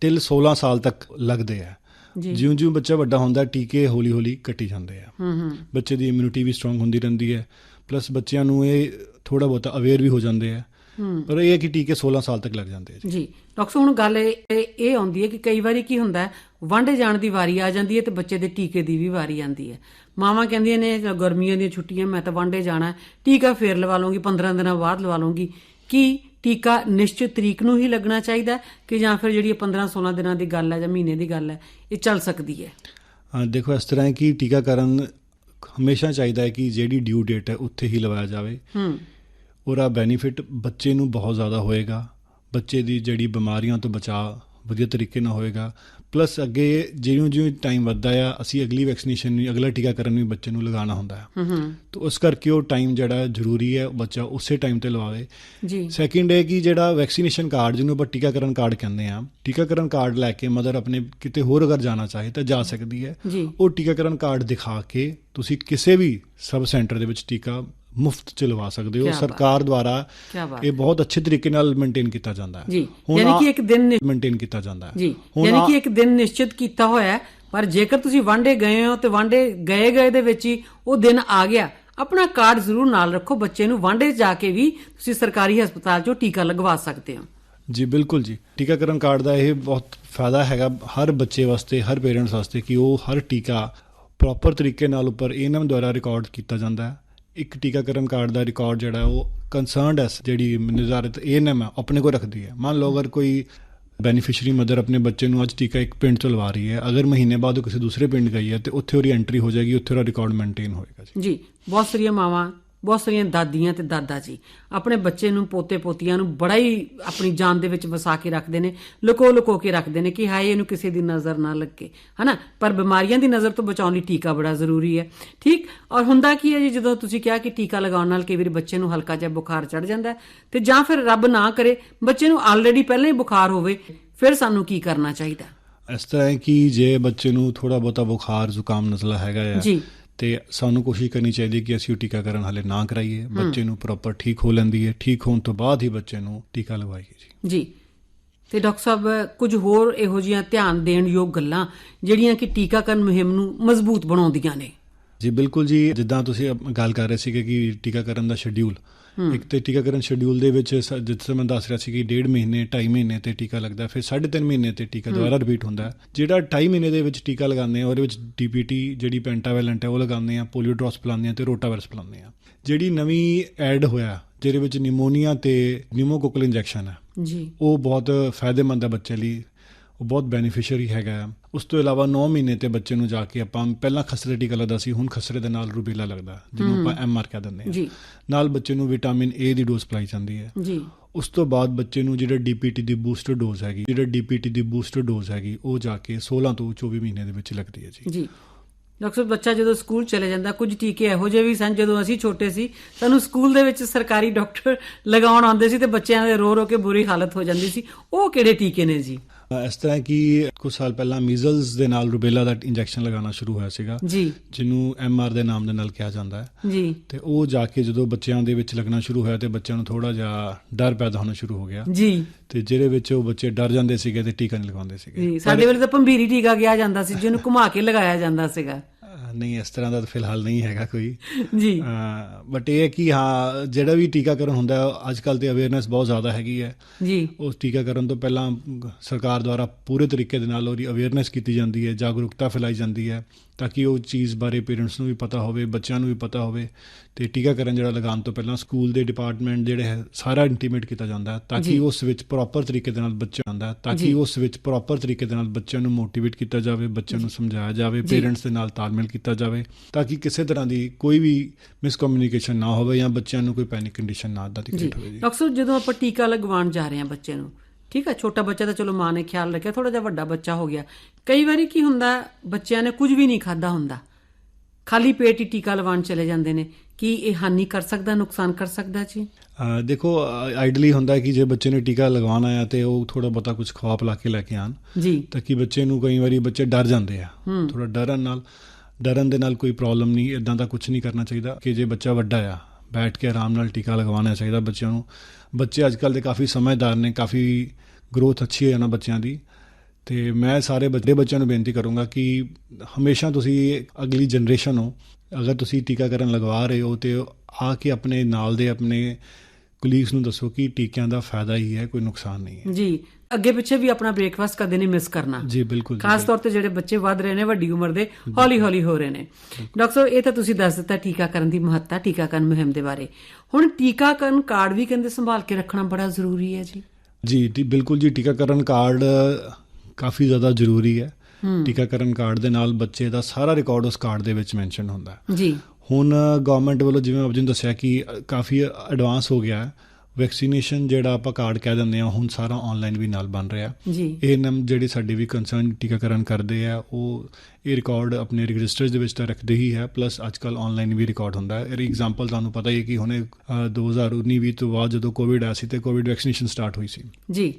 ਟਿਲ 16 ਸਾਲ ਤੱਕ ਲੱਗਦੇ ਆ। ਜੀ। ਜਿਉਂ ਜਿਉਂ ਬੱਚਾ ਵੱਡਾ ਹੁੰਦਾ ਟੀਕੇ ਹੌਲੀ ਹੌਲੀ ਕੱਟੀ ਜਾਂਦੇ ਆ। ਬੱਚੇ ਦੀ ਇਮਿਊਨਿਟੀ ਵੀ ਸਟਰੋਂਗ ਹੁੰਦੀ ਰਹਿੰਦੀ ਹੈ। ਪਲੱਸ ਬੱਚਿਆਂ ਨੂੰ ਇਹ ਥੋੜਾ ਬਹੁਤਾ ਅਵੇਅਰ ਵੀ ਹੋ ਜਾਂਦੇ ਆ। ਪਰ ਇਹ ਹੈ ਕਿ ਟੀਕੇ 16 ਸਾਲ ਤੱਕ ਲੱਗ ਜਾਂਦੇ ਆ ਜੀ। ਡਾਕਟਰ ਹੁਣ ਗੱਲ ਇਹ ਆਉਂਦੀ ਹੈ ਕਿ ਕਈ ਵਾਰੀ ਕੀ ਹੁੰਦਾ ਵਾਂਡੇ ਜਾਣ ਦੀ ਵਾਰੀ ਆ ਜਾਂਦੀ ਹੈ ਤੇ ਬੱਚੇ ਦੇ ਟੀਕੇ ਦੀ ਵੀ ਵਾਰੀ ਆਉਂਦੀ ਹੈ। ਮਾਵਾਂ ਕਹਿੰਦੀਆਂ ਨੇ ਗਰਮੀਆਂ ਦੀਆਂ ਛੁੱਟੀਆਂ ਮੈਂ ਤਾਂ ਵਾਂਡੇ ਜਾਣਾ ਟੀਕਾ ਫੇਰ ਲਵਾ ਲਵਾਂਗੀ 15 ਦਿਨਾਂ ਬਾਅਦ ਲਵਾ ਲਵਾਂਗੀ। ਕੀ ਟੀਕਾ ਨਿਸ਼ਚਿਤ ਤਰੀਕ ਨੂੰ ਹੀ ਲੱਗਣਾ ਚਾਹੀਦਾ ਕਿ ਜਾਂ ਫਿਰ ਜਿਹੜੀ 15 16 ਦਿਨਾਂ ਦੀ ਗੱਲ ਹੈ ਜਾਂ ਮਹੀਨੇ ਦੀ ਗੱਲ ਹੈ ਇਹ ਚੱਲ ਸਕਦੀ ਹੈ। ਹਾਂ ਦੇਖੋ ਇਸ ਤਰ੍ਹਾਂ ਹੈ ਕਿ ਟੀਕਾਕਰਨ ਹਮੇਸ਼ਾ ਚਾਹੀਦਾ ਹੈ ਕਿ ਜਿਹੜੀ ਡਿਊ ਡੇਟ ਹੈ ਉੱਥੇ ਹੀ ਲਵਾਇਆ ਜਾਵੇ। ਹੂੰ। ਉਹਦਾ ਬੈਨੀਫਿਟ ਬੱਚੇ ਨੂੰ ਬਹੁਤ ਜ਼ਿਆਦਾ ਹੋਏਗਾ। ਬੱਚੇ ਦੀ ਜਿਹੜੀ ਬਿਮਾਰੀਆਂ ਤੋਂ ਬਚਾਅ ਵਧੀਆ ਤਰੀਕੇ ਨਾਲ ਹੋਏਗਾ। ਪਲੱਸ ਅੱਗੇ ਜਿਉਂ ਜਿਉਂ ਟਾਈਮ ਵੱਧਦਾ ਆ ਅਸੀਂ ਅਗਲੀ ਵੈਕਸੀਨੇਸ਼ਨ ਵੀ ਅਗਲਾ ਟੀਕਾਕਰਨ ਵੀ ਬੱਚੇ ਨੂੰ ਲਗਾਉਣਾ ਹੁੰਦਾ ਹੈ ਤਾਂ ਉਸ ਕਰਕੇ ਉਹ ਟਾਈਮ ਜਿਹੜਾ ਜ਼ਰੂਰੀ ਹੈ ਉਹ ਬੱਚਾ ਉਸੇ ਟਾਈਮ ਤੇ ਲਵਾਵੇ। ਜੀ। ਸੈਕਿੰਡ ਹੈ ਕਿ ਜਿਹੜਾ ਵੈਕਸੀਨੇਸ਼ਨ ਕਾਰਡ ਜਿਹਨੂੰ ਆਪਾਂ ਟੀਕਾਕਰਨ ਕਾਰਡ ਕਹਿੰਦੇ ਆ ਟੀਕਾਕਰਨ ਕਾਰਡ ਲੈ ਕੇ ਮਦਰ ਆਪਣੇ ਕਿਤੇ ਹੋਰ ਅਗਰ ਜਾਣਾ ਚਾਹੇ ਤਾਂ ਜਾ ਸਕਦੀ ਹੈ। ਉਹ ਟੀਕਾਕਰਨ ਕਾਰਡ ਦਿਖਾ ਕੇ ਤੁਸੀਂ ਕਿਸੇ ਵੀ ਸਬ ਸੈਂਟਰ ਦੇ ਵਿੱਚ ਟੀਕਾ ਮੁਫਤ ਚ ਲਵਾ ਸਕਦੇ ਹੋ। ਸਰਕਾਰ ਦੁਆਰਾ ਇਹ ਬਹੁਤ ਅੱਛੇ ਤਰੀਕੇ ਨਾਲ ਮੇਨਟੇਨ ਕੀਤਾ ਜਾਂਦਾ ਹੈ। ਜੀ ਯਾਨੀ ਕਿ ਇੱਕ ਦਿਨ ਮੇਨਟੇਨ ਕੀਤਾ ਜਾਂਦਾ ਹੈ। ਜੀ ਯਾਨੀ ਕਿ ਇੱਕ ਦਿਨ ਨਿਸ਼ਚਿਤ ਕੀਤਾ ਹੋਇਆ ਹੈ ਪਰ ਜੇਕਰ ਤੁਸੀਂ ਵਾਂਡੇ ਗਏ ਹੋ ਤੇ ਵਾਂਡੇ ਗਏ ਗਏ ਦੇ ਵਿੱਚ ਹੀ ਉਹ ਦਿਨ ਆ ਗਿਆ ਆਪਣਾ ਕਾਰਡ ਜ਼ਰੂਰ ਨਾਲ ਰੱਖੋ ਬੱਚੇ ਨੂੰ ਵਾਂਡੇ ਜਾ ਕੇ ਵੀ ਤੁਸੀਂ ਸਰਕਾਰੀ ਹਸਪਤਾਲ 'ਚੋਂ ਟੀਕਾ ਲਗਵਾ ਸਕਦੇ ਹੋ। ਜੀ ਬਿਲਕੁਲ ਜੀ। ਟੀਕਾਕਰਨ ਕਾਰਡ ਦਾ ਇਹ ਬਹੁਤ ਫਾਇਦਾ ਹੈਗਾ ਹਰ ਬੱਚੇ ਵਾਸਤੇ ਹਰ ਪੇਰੈਂਟਸ ਵਾਸਤੇ ਕਿ ਉਹ ਹਰ ਟੀਕਾ ਪ੍ਰੋਪਰ ਤਰੀਕੇ ਨਾਲ ਉੱਪਰ ਏਐਨਐਮ ਦੁਆਰਾ ਰਿਕਾਰਡ ਕੀਤਾ ਜਾਂਦਾ ਹੈ। ਇੱਕ ਟੀਕਾਕਰਨ ਕਾਰਡ ਦਾ ਰਿਕਾਰਡ ਜਿਹੜਾ ਉਹ ਕੰਸਰਨਡ ਐਸ ਜਿਹੜੀ ਨਿਰਧਾਰਿਤ ਏਐਨਐਮ ਹੈ ਆਪਣੇ ਕੋਲ ਰੱਖਦੀ ਹੈ। ਮੰਨ ਲਓ, ਅਗਰ ਕੋਈ ਬੈਨੀਫੀਸ਼ੀਅਰੀ ਮਦਰ ਆਪਣੇ ਬੱਚੇ ਨੂੰ ਅੱਜ ਟੀਕਾ ਇੱਕ ਪਿੰਡ ਤੋਂ ਲਵਾ ਰਹੀ ਹੈ, ਅਗਰ ਮਹੀਨੇ ਬਾਅਦ ਉਹ ਕਿਸੇ ਦੂਸਰੇ ਪਿੰਡ ਗਈ ਹੈ ਤੇ ਉੱਥੇ ਉਹਦੀ ਐਂਟਰੀ ਹੋ ਜਾਏਗੀ, ਉੱਥੇ ਉਹਦਾ ਰਿਕਾਰਡ ਮੇਨਟੇਨ ਹੋਏਗਾ ਜੀ। ਜੀ, ਬਹੁਤ ਸਾਰੀਆਂ ਮਾਵਾਂ ਬਹੁਤ ਸਾਰੀਆਂ ਦਾਦੀਆਂ ਤੇ ਦਾਦਾ ਜੀ ਆਪਣੇ ਬੱਚੇ ਨੂੰ ਪੋਤੇ ਪੋਤੀਆਂ ਨੂੰ ਬੜਾ ਹੀ ਆਪਣੀ ਜਾਨ ਦੇ ਵਿੱਚ ਵਸਾ ਕੇ ਰੱਖਦੇ ਨੇ ਲੁਕੋ ਲੁਕੋ ਕੇ ਰੱਖਦੇ ਨੇ ਕਿ ਹਾਏ ਇਹਨੂੰ ਕਿਸੇ ਦੀ ਨਜ਼ਰ ਨਾ ਲੱਗੇ ਹਨਾ? ਪਰ ਬਿਮਾਰੀਆਂ ਦੀ ਨਜ਼ਰ ਤੋਂ ਬਚਾਉਣ ਲਈ ਟੀਕਾ ਬੜਾ ਜ਼ਰੂਰੀ ਹੈ ਠੀਕ? ਔਰ ਹੁੰਦਾ ਕੀ ਹੈ ਜੀ ਜਦੋਂ ਤੁਸੀਂ ਕਿਹਾ ਕਿ ਟੀਕਾ ਲਗਾਉਣ ਨਾਲ ਕਈ ਵਾਰੀ ਬੱਚੇ ਨੂੰ ਹਲਕਾ ਜਿਹਾ ਬੁਖਾਰ ਚੜ ਜਾਂਦਾ ਤੇ ਜਾਂ ਫਿਰ ਰੱਬ ਨਾ ਕਰੇ ਬੱਚੇ ਨੂੰ ਆਲਰੇਡੀ ਪਹਿਲਾਂ ਹੀ ਬੁਖਾਰ ਹੋਵੇ ਫਿਰ ਸਾਨੂੰ ਕੀ ਕਰਨਾ ਚਾਹੀਦਾ? ਇਸ ਤਰ੍ਹਾਂ ਹੈ ਕਿ ਜੇ ਬੱਚੇ ਨੂੰ ਥੋੜਾ ਬਹੁਤਾ ਬੁਖਾਰ ਜ਼ੁਕਾਮ ਨਜ਼ਲਾ ਹੈਗਾ ਆ ਜੀ। ਤੇ ਸਾਨੂੰ ਕੋਸ਼ਿਸ਼ ਕਰਨੀ ਚਾਹੀਦੀ ਕਿ ਅਸੀਂ ਉਹ ਟੀਕਾਕਰਨ ਹਾਲੇ ਨਾ ਕਰਾਈਏ। ਬੱਚੇ ਨੂੰ ਪ੍ਰੋਪਰ ਠੀਕ ਹੋ ਲੈਂਦੀ ਹੈ। ਠੀਕ ਹੋਣ ਤੋਂ ਬਾਅਦ ਹੀ ਬੱਚੇ ਨੂੰ ਟੀਕਾ ਲਗਵਾਈਏ ਜੀ। ਜੀ। ਤੇ ਡਾਕਟਰ ਸਾਹਿਬ ਕੁਝ ਹੋਰ ਇਹੋ ਜਿਹੀਆਂ ਧਿਆਨ ਦੇਣ ਯੋਗ ਗੱਲਾਂ ਜਿਹੜੀਆਂ ਕਿ ਟੀਕਾਕਰਨ ਮੁਹਿੰਮ ਨੂੰ ਮਜ਼ਬੂਤ ਬਣਾਉਂਦੀਆਂ ਨੇ? ਜੀ ਬਿਲਕੁਲ ਜੀ। ਜਿੱਦਾਂ ਤੁਸੀਂ ਗੱਲ ਕਰ ਰਹੇ ਸੀਗੇ ਕਿ ਟੀਕਾਕਰਨ ਦਾ ਸ਼ਡਿਊਲ ਇੱਕ ਤੇ ਟੀਕਾਕਰਨ ਸ਼ਡਿਊਲ ਦੇ ਵਿੱਚ ਜਿੱਥੇ ਮੈਂ ਦੱਸ ਰਿਹਾ ਸੀ ਕਿ ਡੇਢ ਮਹੀਨੇ 2.5 ਮਹੀਨੇ ਤੇ ਟੀਕਾ ਲੱਗਦਾ ਫਿਰ 3.5 ਮਹੀਨੇ ਤੇ ਟੀਕਾ ਦੁਬਾਰਾ ਰਿਪੀਟ ਹੁੰਦਾ। ਜਿਹੜਾ 2.5 ਮਹੀਨੇ ਦੇ ਵਿੱਚ ਟੀਕਾ ਲਗਾਉਂਦੇ ਆ ਉਹਦੇ ਵਿੱਚ ਡੀਪੀਟੀ ਜਿਹੜੀ ਪੈਂਟਾਵੈਲੈਂਟ ਹੈ ਉਹ ਲਗਾਉਂਦੇ ਆ ਪੋਲੀਓ ਡ੍ਰੌਪਸ ਪਿਲਾਉਂਦੇ ਆ ਤੇ ਰੋਟਾਵਾਇਰਸ ਪਿਲਾਉਂਦੇ ਆ ਜਿਹੜੀ ਨਵੀਂ ਐਡ ਹੋਇਆ ਜਿਹਦੇ ਵਿੱਚ ਨਿਮੋਨੀਆ ਤੇ ਨਿਊਮੋਕੋਕਲ ਇੰਜੈਕਸ਼ਨ ਹੈ ਜੀ। ਉਹ ਬਹੁਤ ਫਾਇਦੇਮੰਦ ਹੈ ਬੱਚੇ ਲਈ। ਉਹ ਬਹੁਤ ਬੈਨੀਫੀਸ਼ੀਅਰੀ ਹੈਗਾ। ਉਸ ਤੋਂ ਇਲਾਵਾ 9 ਮਹੀਨੇ ਤੇ ਬੱਚੇ ਨੂੰ ਜਾ ਕੇ ਆਪਾਂ ਪਹਿਲਾਂ ਖਸਰੇ ਟੀਕਾ ਲੱਗਦਾ ਸੀ ਹੁਣ ਖਸਰੇ ਦੇ ਨਾਲ ਰੂਬੀਲਾ ਲੱਗਦਾ ਜਿਹਨੂੰ ਆਪਾਂ ਐਮਆਰ ਕਹਿ ਦਿੰਦੇ ਹਾਂ। ਜੀ। ਨਾਲ ਬੱਚੇ ਨੂੰ ਵਿਟਾਮਿਨ ਏ ਦੀ ਡੋਜ਼ ਪਿਲਾਈ ਜਾਂਦੀ ਹੈ। ਜੀ। ਉਸ ਤੋਂ ਬਾਅਦ ਬੱਚੇ ਨੂੰ ਜਿਹੜਾ ਡੀਪੀਟੀ ਦੀ ਬੂਸਟਰ ਡੋਜ਼ ਹੈਗੀ ਜਿਹੜਾ ਡੀਪੀਟੀ ਦੀ ਬੂਸਟਰ ਡੋਜ਼ ਹੈਗੀ ਉਹ ਜਾ ਕੇ 16 ਤੋਂ 24 ਮਹੀਨੇ ਦੇ ਵਿੱਚ ਲੱਗਦੀ ਹੈ ਜੀ। ਜੀ। ਡਾਕਟਰ ਬੱਚਾ ਜਦੋਂ ਸਕੂਲ ਚਲੇ ਜਾਂਦਾ ਕੁਝ ਟੀਕੇ ਇਹੋ ਜਿਹੇ ਵੀ ਸਨ ਜਦੋਂ ਅਸੀਂ ਛੋਟੇ ਸੀ ਸਾਨੂੰ ਸਕੂਲ ਦੇ ਵਿੱਚ ਸਰਕਾਰੀ ਡਾਕਟਰ ਲਗਾਉਣ ਆਉਂਦੇ ਸੀ ਤੇ ਬੱਚਿਆਂ ਦੇ ਰੋ ਰੋ ਕੇ ਬੁਰੀ ਹਾਲਤ ਹੋ ਜਾਂਦੀ ਸੀ। ਉਹ ਕਿਹੜੇ ਟੀਕੇ ਨੇ ਜੀ? ਇਸ ਤਰ੍ਹਾਂ ਕਿ ਕੁਝ ਸਾਲ ਪਹਿਲਾਂ ਮੀਜ਼ਲਸ ਦੇ ਨਾਲ ਰੂਬੇਲਾ ਦਾ ਇੰਜੈਕਸ਼ਨ ਲਗਾਉਣਾ ਸ਼ੁਰੂ ਹੋਇਆ ਸੀਗਾ ਜੀ। ਜਿਹਨੂੰ ਐਮਆਰ ਦੇ ਨਾਮ ਦੇ ਨਾਲ ਕਿਹਾ ਜਾਂਦਾ ਹੈ। ਜੀ। ਤੇ ਉਹ ਜਾ ਕੇ ਜਦੋਂ ਬੱਚਿਆਂ ਦੇ ਵਿੱਚ ਲੱਗਣਾ ਸ਼ੁਰੂ ਹੋਇਆ ਤੇ ਬੱਚਿਆਂ ਨੂੰ ਥੋੜਾ ਜਿਹਾ ਡਰ ਪੈਦਾ ਹੋਣਾ ਸ਼ੁਰੂ ਹੋ ਗਿਆ। ਜੀ। ਤੇ ਜਿਹਦੇ ਵਿੱਚ ਉਹ ਬੱਚੇ ਡਰ ਜਾਂਦੇ ਸੀਗੇ ਤੇ ਟੀਕਾ ਨਹੀਂ ਲਗਵਾਉਂਦੇ ਸੀਗੇ। ਜੀ ਸਾਡੇ ਵੇਲੇ ਤਾਂ ਭੰਬੀਰੀ ਟੀਕਾ ਕਿਹਾ ਜਾਂਦਾ ਸੀ ਜਿਹਨੂੰ ਘੁਮਾ ਕੇ ਲਗਾਇਆ ਜਾਂਦਾ ਸੀਗਾ। ਨਹੀਂ ਇਸ ਤਰ੍ਹਾਂ ਦਾ ਤਾਂ ਫਿਲਹਾਲ ਨਹੀਂ ਹੈਗਾ ਕੋਈ। ਜੀ। ਬਟ ਇਹ ਹੈ ਕਿ ਹਾਂ ਜਿਹੜਾ ਵੀ ਟੀਕਾਕਰਨ ਹੁੰਦਾ ਹੈ ਅੱਜ ਕੱਲ ਤੇ ਅਵੇਅਰਨੈਸ ਬਹੁਤ ਜ਼ਿਆਦਾ ਹੈਗੀ ਹੈ। ਜੀ। ਉਸ ਟੀਕਾਕਰਨ ਤੋਂ ਪਹਿਲਾਂ ਸਰਕਾਰ ਦੁਆਰਾ ਪੂਰੇ ਤਰੀਕੇ ਦੇ ਨਾਲ ਉਹਦੀ ਅਵੇਅਰਨੈਸ ਕੀਤੀ ਜਾਂਦੀ ਹੈ ਜਾਗਰੂਕਤਾ ਫੈਲਾਈ ਜਾਂਦੀ ਹੈ। ਤਾਂ ਕਿ ਉਹ ਚੀਜ਼ ਬਾਰੇ ਪੇਰੈਂਟਸ ਨੂੰ ਵੀ ਪਤਾ ਹੋਵੇ ਬੱਚਿਆਂ ਨੂੰ ਵੀ ਪਤਾ ਹੋਵੇ ਤੇ ਟੀਕਾਕਰਨ ਜਿਹੜਾ ਲਗਾਉਣ ਤੋਂ ਪਹਿਲਾਂ ਸਕੂਲ ਦੇ ਡਿਪਾਰਟਮੈਂਟ ਜਿਹੜੇ ਹੈ ਸਾਰਾ ਇੰਟੀਮੇਟ ਕੀਤਾ ਜਾਂਦਾ ਤਾਂ। ਕਿ ਉਸ ਵਿੱਚ ਪ੍ਰੋਪਰ ਤਰੀਕੇ ਦੇ ਨਾਲ ਬੱਚਾ ਆਉਂਦਾ ਹੈ ਤਾਂ। ਕਿ ਉਸ ਵਿੱਚ ਪ੍ਰੋਪਰ ਤਰੀਕੇ ਦੇ ਨਾਲ ਬੱਚਿਆਂ ਨੂੰ ਮੋਟੀਵੇਟ ਕੀਤਾ ਜਾਵੇ ਬੱਚਿਆਂ ਨੂੰ ਸਮਝਾਇਆ ਜਾਵੇ। ਪੇਰੈਂਟਸ ਦੇ ਨਾਲ ਤਾਲਮੇਲ ਕੀਤਾ ਜਾਵੇ ਤਾਂ ਕਿ ਕਿਸੇ ਤਰ੍ਹਾਂ ਦੀ ਕੋਈ ਵੀ ਮਿਸਕਮਿਊਨੀਕੇਸ਼ਨ ਨਾ ਹੋਵੇ ਜਾਂ ਬੱਚਿਆਂ ਨੂੰ ਕੋਈ ਪੈਨਿਕ ਕੰਡੀਸ਼ਨ ਨਾ ਦਾ ਜੀ ਕ੍ਰੀਏਟ ਹੋਵੇ ਜੀ ਡਾਕਟਰ ਜਦੋਂ ਆਪਾਂ ਟੀਕਾ ਲਗਵਾਉਣ ਜਾ ਰਹੇ ਹਾਂ ਬੱਚੇ ਨੂੰ ਠੀਕ ਹੈ ਛੋਟਾ ਬੱਚਾ ਤਾਂ ਚਲੋ ਮਾਂ ਨੇ ਖਿਆਲ ਰੱਖਿਆ ਥੋੜਾ ਜਿਹਾ ਵੱਡਾ ਬੱਚਾ ਹੋ ਗਿਆ। ਕਈ ਵਾਰੀ ਕੀ ਹੁੰਦਾ ਬੱਚਿਆਂ ਨੇ ਕੁਝ ਵੀ ਨਹੀਂ ਖਾਦਾ ਹੁੰਦਾ। ਖਾਲੀ ਪੇਟ ਹੀ ਟੀਕਾ ਲਵਾਉਣ ਚਲੇ ਜਾਂਦੇ ਨੇ। ਕੀ ਇਹ ਹਾਨੀ ਕਰ ਸਕਦਾ ਨੁਕਸਾਨ ਕਰ ਸਕਦਾ ਜੀ? ਦੇਖੋ ਆਈਡਲੀ ਹੁੰਦਾ ਕਿ ਜੇ ਬੱਚੇ ਨੇ ਟੀਕਾ ਲਗਵਾਉਣਾ ਹੈ ਤੇ ਉਹ ਥੋੜਾ ਬਹੁਤਾ ਕੁਝ ਖਵਾ ਪਿਲਾ ਕੇ ਲੈ ਕੇ ਆਣ ਜੀ। ਤਾਂ ਕਿ ਬੱਚੇ ਨੂੰ ਕਈ ਵਾਰੀ ਬੱਚੇ ਡਰ ਜਾਂਦੇ ਆ। ਥੋੜਾ ਡਰਨ ਨਾਲ ਡਰਨ ਦੇ ਨਾਲ ਕੋਈ ਪ੍ਰੋਬਲਮ ਨਹੀਂ ਇਦਾਂ ਦਾ ਕੁਝ ਨਹੀਂ ਕਰਨਾ ਚਾਹੀਦਾ ਕਿ ਜੇ ਬੱਚਾ ਵੱਡਾ ਆ ਬੈਠ ਕੇ ਆਰਾਮ ਨਾਲ ਟੀਕਾ ਲਗਵਾਉਣਾ ਚਾਹੀਦਾ ਬੱਚਿਆਂ ਨੂੰ। ਬੱਚੇ ਅੱਜ ਕੱਲ ਦੇ ਕਾਫੀ ਸਮਝਦਾਰ ਨੇ, ਕਾਫੀ ਗਰੋਥ ਅੱਛੀ ਹੈ ਨਾ ਬੱਚਿਆਂ ਦੀ। ਤੇ ਮੈਂ ਸਾਰੇ ਵੱਡੇ ਬੱਚਿਆਂ ਨੂੰ ਬੇਨਤੀ ਕਰੂੰਗਾ ਕਿ ਹਮੇਸ਼ਾ ਤੁਸੀਂ ਅਗਲੀ ਜਨਰੇਸ਼ਨ ਹੋ। ਅਗਰ ਤੁਸੀਂ ਟੀਕਾਕਰਨ ਲਗਵਾ ਰਹੇ ਹੋ ਤੇ ਆ ਕੇ ਆਪਣੇ ਨਾਲ ਦੇ, ਆਪਣੇ ਕੁਲੀਗਸ ਨੂੰ ਦੱਸੋ ਕਿ ਟੀਕਿਆਂ ਦਾ ਫਾਇਦਾ ਹੀ ਹੈ ਕੋਈ ਨੁਕਸਾਨ ਨਹੀਂ ਹੈ। ਜੀ ਅੱਗੇ ਪਿੱਛੇ ਵੀ ਆਪਣਾ ਬ੍ਰੇਕਫਾਸਟ ਕਦੇ ਨਹੀਂ ਮਿਸ ਕਰਨਾ। ਜੀ ਬਿਲਕੁਲ ਖਾਸ ਤੌਰ ਤੇ ਜਿਹੜੇ ਬੱਚੇ ਵੱਧ ਰਹੇ ਨੇ ਵੱਡੀ ਉਮਰ ਦੇ ਹੌਲੀ ਹੌਲੀ ਹੋ ਰਹੇ ਨੇ। ਡਾਕਟਰ ਸਾਹਿਬ ਇਹ ਤਾਂ ਤੁਸੀਂ ਦੱਸ ਦਿੱਤਾ ਟੀਕਾਕਰਨ ਦੀ ਮਹੱਤਤਾ ਟੀਕਾਕਰਨ ਮੁਹਿੰਮ ਦੇ ਬਾਰੇ। ਹੁਣ ਟੀਕਾਕਰਨ ਕਾਰਡ ਵੀ ਕਹਿੰਦੇ ਸੰਭਾਲ ਕੇ ਰੱਖਣਾ ਬੜਾ ਜ਼ਰੂਰੀ ਹੈ ਜੀ। ਜੀ ਬਿਲਕੁਲ ਜੀ ਟੀਕਾਕਰਨ ਕਾਰਡ ਕਾਫੀ ਜ਼ਿਆਦਾ ਜ਼ਰੂਰੀ ਹੈ। ਹੂੰ। ਟੀਕਾਕਰਨ ਕਾਰਡ ਦੇ ਨਾਲ ਬੱਚੇ ਦਾ ਸਾਰਾ ਰਿਕਾਰਡ ਉਸ ਕਾਰਡ ਦੇ ਵਿੱਚ ਮੈਂਸ਼ਨ ਹੁੰਦਾ ਹੈ। ਜੀ। ਹੁਣ ਗਵਰਨਮੈਂਟ ਵੱਲੋਂ ਜਿਵੇਂ ਆਪ ਜੀ ਨੂੰ ਦੱਸਿਆ ਕਿ ਕਾਫੀ ਐਡਵਾਂਸ ਹੋ ਗਿਆ ਹੈ। ਵੈਕਸੀਨੇਸ਼ਨ ਜਿਹੜਾ ਆਪਾਂ ਕਾਰਡ ਕਹਿ ਦਿੰਦੇ ਆ ਹੁਣ ਸਾਰਾ ਆਨਲਾਈਨ ਵੀ ਨਾਲ ਬਣ ਰਿਹਾ। ਜੀ। ਇਹ ਨਮ ਜਿਹੜੇ ਸਾਡੇ ਵੀ ਕੰਸਰਨ ਟੀਕਾਕਰਨ ਕਰਦੇ ਆ ਉਹ ਇਹ ਰਿਕਾਰਡ ਆਪਣੇ ਰਜਿਸਟਰਸ ਦੇ ਵਿੱਚ ਤਾਂ ਰੱਖਦੇ ਹੀ ਹੈ ਪਲੱਸ ਅੱਜਕੱਲ ਆਨਲਾਈਨ ਵੀ ਰਿਕਾਰਡ ਹੁੰਦਾ ਹੈ। ਇਹਦੀ ਐਗਜ਼ਾਮਪਲ ਤੁਹਾਨੂੰ ਪਤਾ ਹੀ ਹੈ ਕਿ ਹੁਣੇ ਅ, 2019-20 ਤੋਂ ਬਾਅਦ ਜਦੋਂ ਕੋਵਿਡ ਆਇਆ ਸੀ ਤੇ ਕੋਵਿਡ ਵੈਕਸੀਨੇਸ਼ਨ ਸਟਾਰਟ ਹੋਈ ਸੀ। ਜੀ।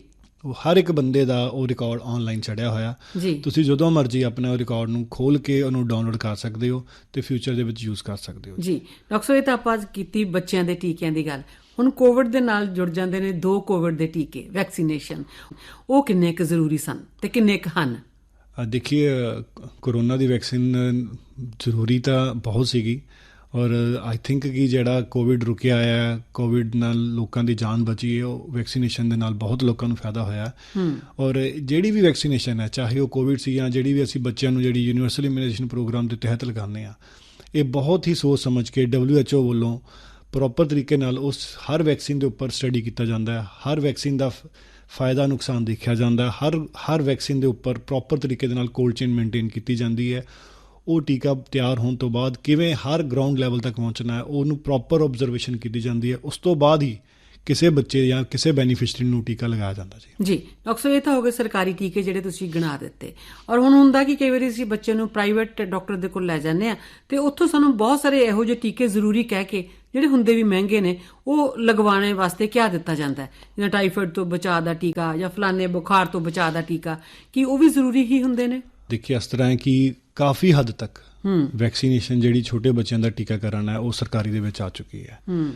ਹਰ ਇੱਕ ਬੰਦੇ ਦਾ ਉਹ ਰਿਕਾਰਡ ਆਨਲਾਈਨ ਚੜਿਆ ਹੋਇਆ। ਤੁਸੀਂ ਜਦੋਂ ਮਰਜ਼ੀ ਆਪਣੇ ਉਹ ਰਿਕਾਰਡ ਨੂੰ ਖੋਲ ਕੇ ਉਹਨੂੰ ਡਾਊਨਲੋਡ ਕਰ ਸਕਦੇ ਹੋ ਤੇ ਫਿਊਚਰ ਦੇ ਵਿੱਚ ਯੂਜ਼ ਕਰ ਸਕਦੇ ਹੋ। ਜੀ। ਡਾਕਟਰ ਸਾਹਿਬ ਇਹ ਤਾਂ ਆਪਾਂ ਅੱਜ ਕੀਤੀ ਬੱਚਿਆਂ ਦੇ ਟੀਕਿਆਂ ਦੀ ਗੱਲ। ਹੁਣ ਕੋਵਿਡ ਦੇ ਨਾਲ ਜੁੜ ਜਾਂਦੇ ਨੇ ਦੋ ਕੋਵਿਡ ਦੇ ਟੀਕੇ ਵੈਕਸੀਨੇਸ਼ਨ ਉਹ ਕਿੰਨੇ ਕੁ ਜ਼ਰੂਰੀ ਸਨ ਤੇ ਕਿੰਨੇ ਕੁ ਹਨ? ਅ, ਦੇਖिए ਕੋਰੋਨਾ ਦੀ ਵੈਕਸੀਨ ਜ਼ਰੂਰੀ ਤਾਂ ਬਹੁਤ ਸੀਗੀ। ਔਰ ਆਈ ਥਿੰਕ ਕਿ ਜਿਹੜਾ ਕੋਵਿਡ ਰੁਕਿਆ ਹੈ ਕੋਵਿਡ ਨਾਲ ਲੋਕਾਂ ਦੀ ਜਾਨ ਬਚੀ ਹੈ ਉਹ ਵੈਕਸੀਨੇਸ਼ਨ ਦੇ ਨਾਲ ਬਹੁਤ ਲੋਕਾਂ ਨੂੰ ਫਾਇਦਾ ਹੋਇਆ। ਔਰ ਜਿਹੜੀ ਵੀ ਵੈਕਸੀਨੇਸ਼ਨ ਹੈ ਚਾਹੇ ਉਹ ਕੋਵਿਡ ਸੀ ਜਾਂ ਜਿਹੜੀ ਵੀ ਅਸੀਂ ਬੱਚਿਆਂ ਨੂੰ ਜਿਹੜੀ ਯੂਨੀਵਰਸਲ ਇਮਿਊਨਾਈਜੇਸ਼ਨ ਪ੍ਰੋਗਰਾਮ ਦੇ ਤਹਿਤ ਲਗਾਉਂਦੇ ਆ ਇਹ ਬਹੁਤ ਹੀ ਸੋਚ ਸਮਝ ਕੇ WHO ਵੱਲੋਂ ਪ੍ਰੋਪਰ ਤਰੀਕੇ ਨਾਲ ਉਸ ਹਰ ਵੈਕਸੀਨ ਦੇ ਉੱਪਰ ਸਟੱਡੀ ਕੀਤਾ ਜਾਂਦਾ ਹੈ। ਹਰ ਵੈਕਸੀਨ ਦਾ ਫਾਇਦਾ ਨੁਕਸਾਨ ਦੇਖਿਆ ਜਾਂਦਾ ਹੈ। ਹਰ ਹਰ ਵੈਕਸੀਨ ਦੇ ਉੱਪਰ ਪ੍ਰੋਪਰ ਤਰੀਕੇ ਦੇ ਨਾਲ ਕੋਲਡ ਚੇਨ ਮੇਨਟੇਨ ਕੀਤੀ ਜਾਂਦੀ ਹੈ। ਉਹ ਟੀਕਾ ਤਿਆਰ ਹੋਣ ਤੋਂ ਬਾਅਦ ਕਿਵੇਂ ਹਰ ਗਰਾਊਂਡ ਲੈਵਲ ਤੱਕ ਪਹੁੰਚਣਾ ਹੈ, ਉਹਨੂੰ ਪ੍ਰੋਪਰ ਆਬਜ਼ਰਵੇਸ਼ਨ ਕੀਤੀ ਜਾਂਦੀ ਹੈ। ਉਸ ਤੋਂ ਬਾਅਦ ਹੀ ਕਿਸੇ ਬੱਚੇ ਜਾਂ ਕਿਸੇ ਬੈਨੀਫੀਸ਼ੀਅਰੀ ਨੂੰ ਟੀਕਾ ਲਗਾਇਆ ਜਾਂਦਾ ਜੀ। ਜੀ, ਡਾਕਟਰ ਸਾਹਿਬ, ਇਹ ਤਾਂ ਹੋ ਗਏ ਸਰਕਾਰੀ ਟੀਕੇ ਜਿਹੜੇ ਤੁਸੀਂ ਗਿਣਾ ਦਿੱਤੇ। ਔਰ ਹੁਣ ਹੁੰਦਾ ਕਿ ਕਈ ਵਾਰੀ ਅਸੀਂ ਬੱਚੇ ਨੂੰ ਪ੍ਰਾਈਵੇਟ ਡਾਕਟਰ ਦੇ ਕੋਲ ਲੈ ਜਾਂਦੇ ਆ ਤੇ ਉੱਥੋਂ ਸਾਨੂੰ ਬਹੁਤ ਸਾਰੇ ਇਹੋ ਜਿਹੇ ਟੀਕੇ ਜ਼ਰੂਰੀ ਕਹਿ ਕੇ ਜਿਹੜੇ ਹੁੰਦੇ ਵੀ ਮਹਿੰਗੇ ਨੇ, ਉਹ ਲਗਵਾਉਣੇ ਵਾਸਤੇ ਕਿਹਾ ਦਿੱਤਾ ਜਾਂਦਾ ਹੈ। ਜਿਵੇਂ ਟਾਈਫਾਇਡ ਤੋਂ ਬਚਾਅ ਦਾ ਟੀਕਾ ਜਾਂ ਫਲਾਣੇ ਬੁਖਾਰ ਤੋਂ ਬਚਾਅ ਦਾ ਟੀਕਾ, ਕਿ ਉਹ ਵੀ ਜ਼ਰੂਰੀ ਹੀ ਹੁੰਦੇ ਨੇ? ਦੇਖਿਏ ਇਸ ਤਰ੍ਹਾਂ ਹੈ ਕਿ ਕਾਫੀ ਹੱਦ ਤੱਕ ਵੈਕਸੀਨੇਸ਼ਨ ਜਿਹੜੀ ਛੋਟੇ ਬੱਚਿਆਂ ਦਾ ਟੀਕਾਕਰਨ ਹੈ ਉਹ ਸਰਕਾਰੀ ਦੇ ਵਿੱਚ ਆ ਚੁੱਕੀ ਹੈ। ਹੂੰ।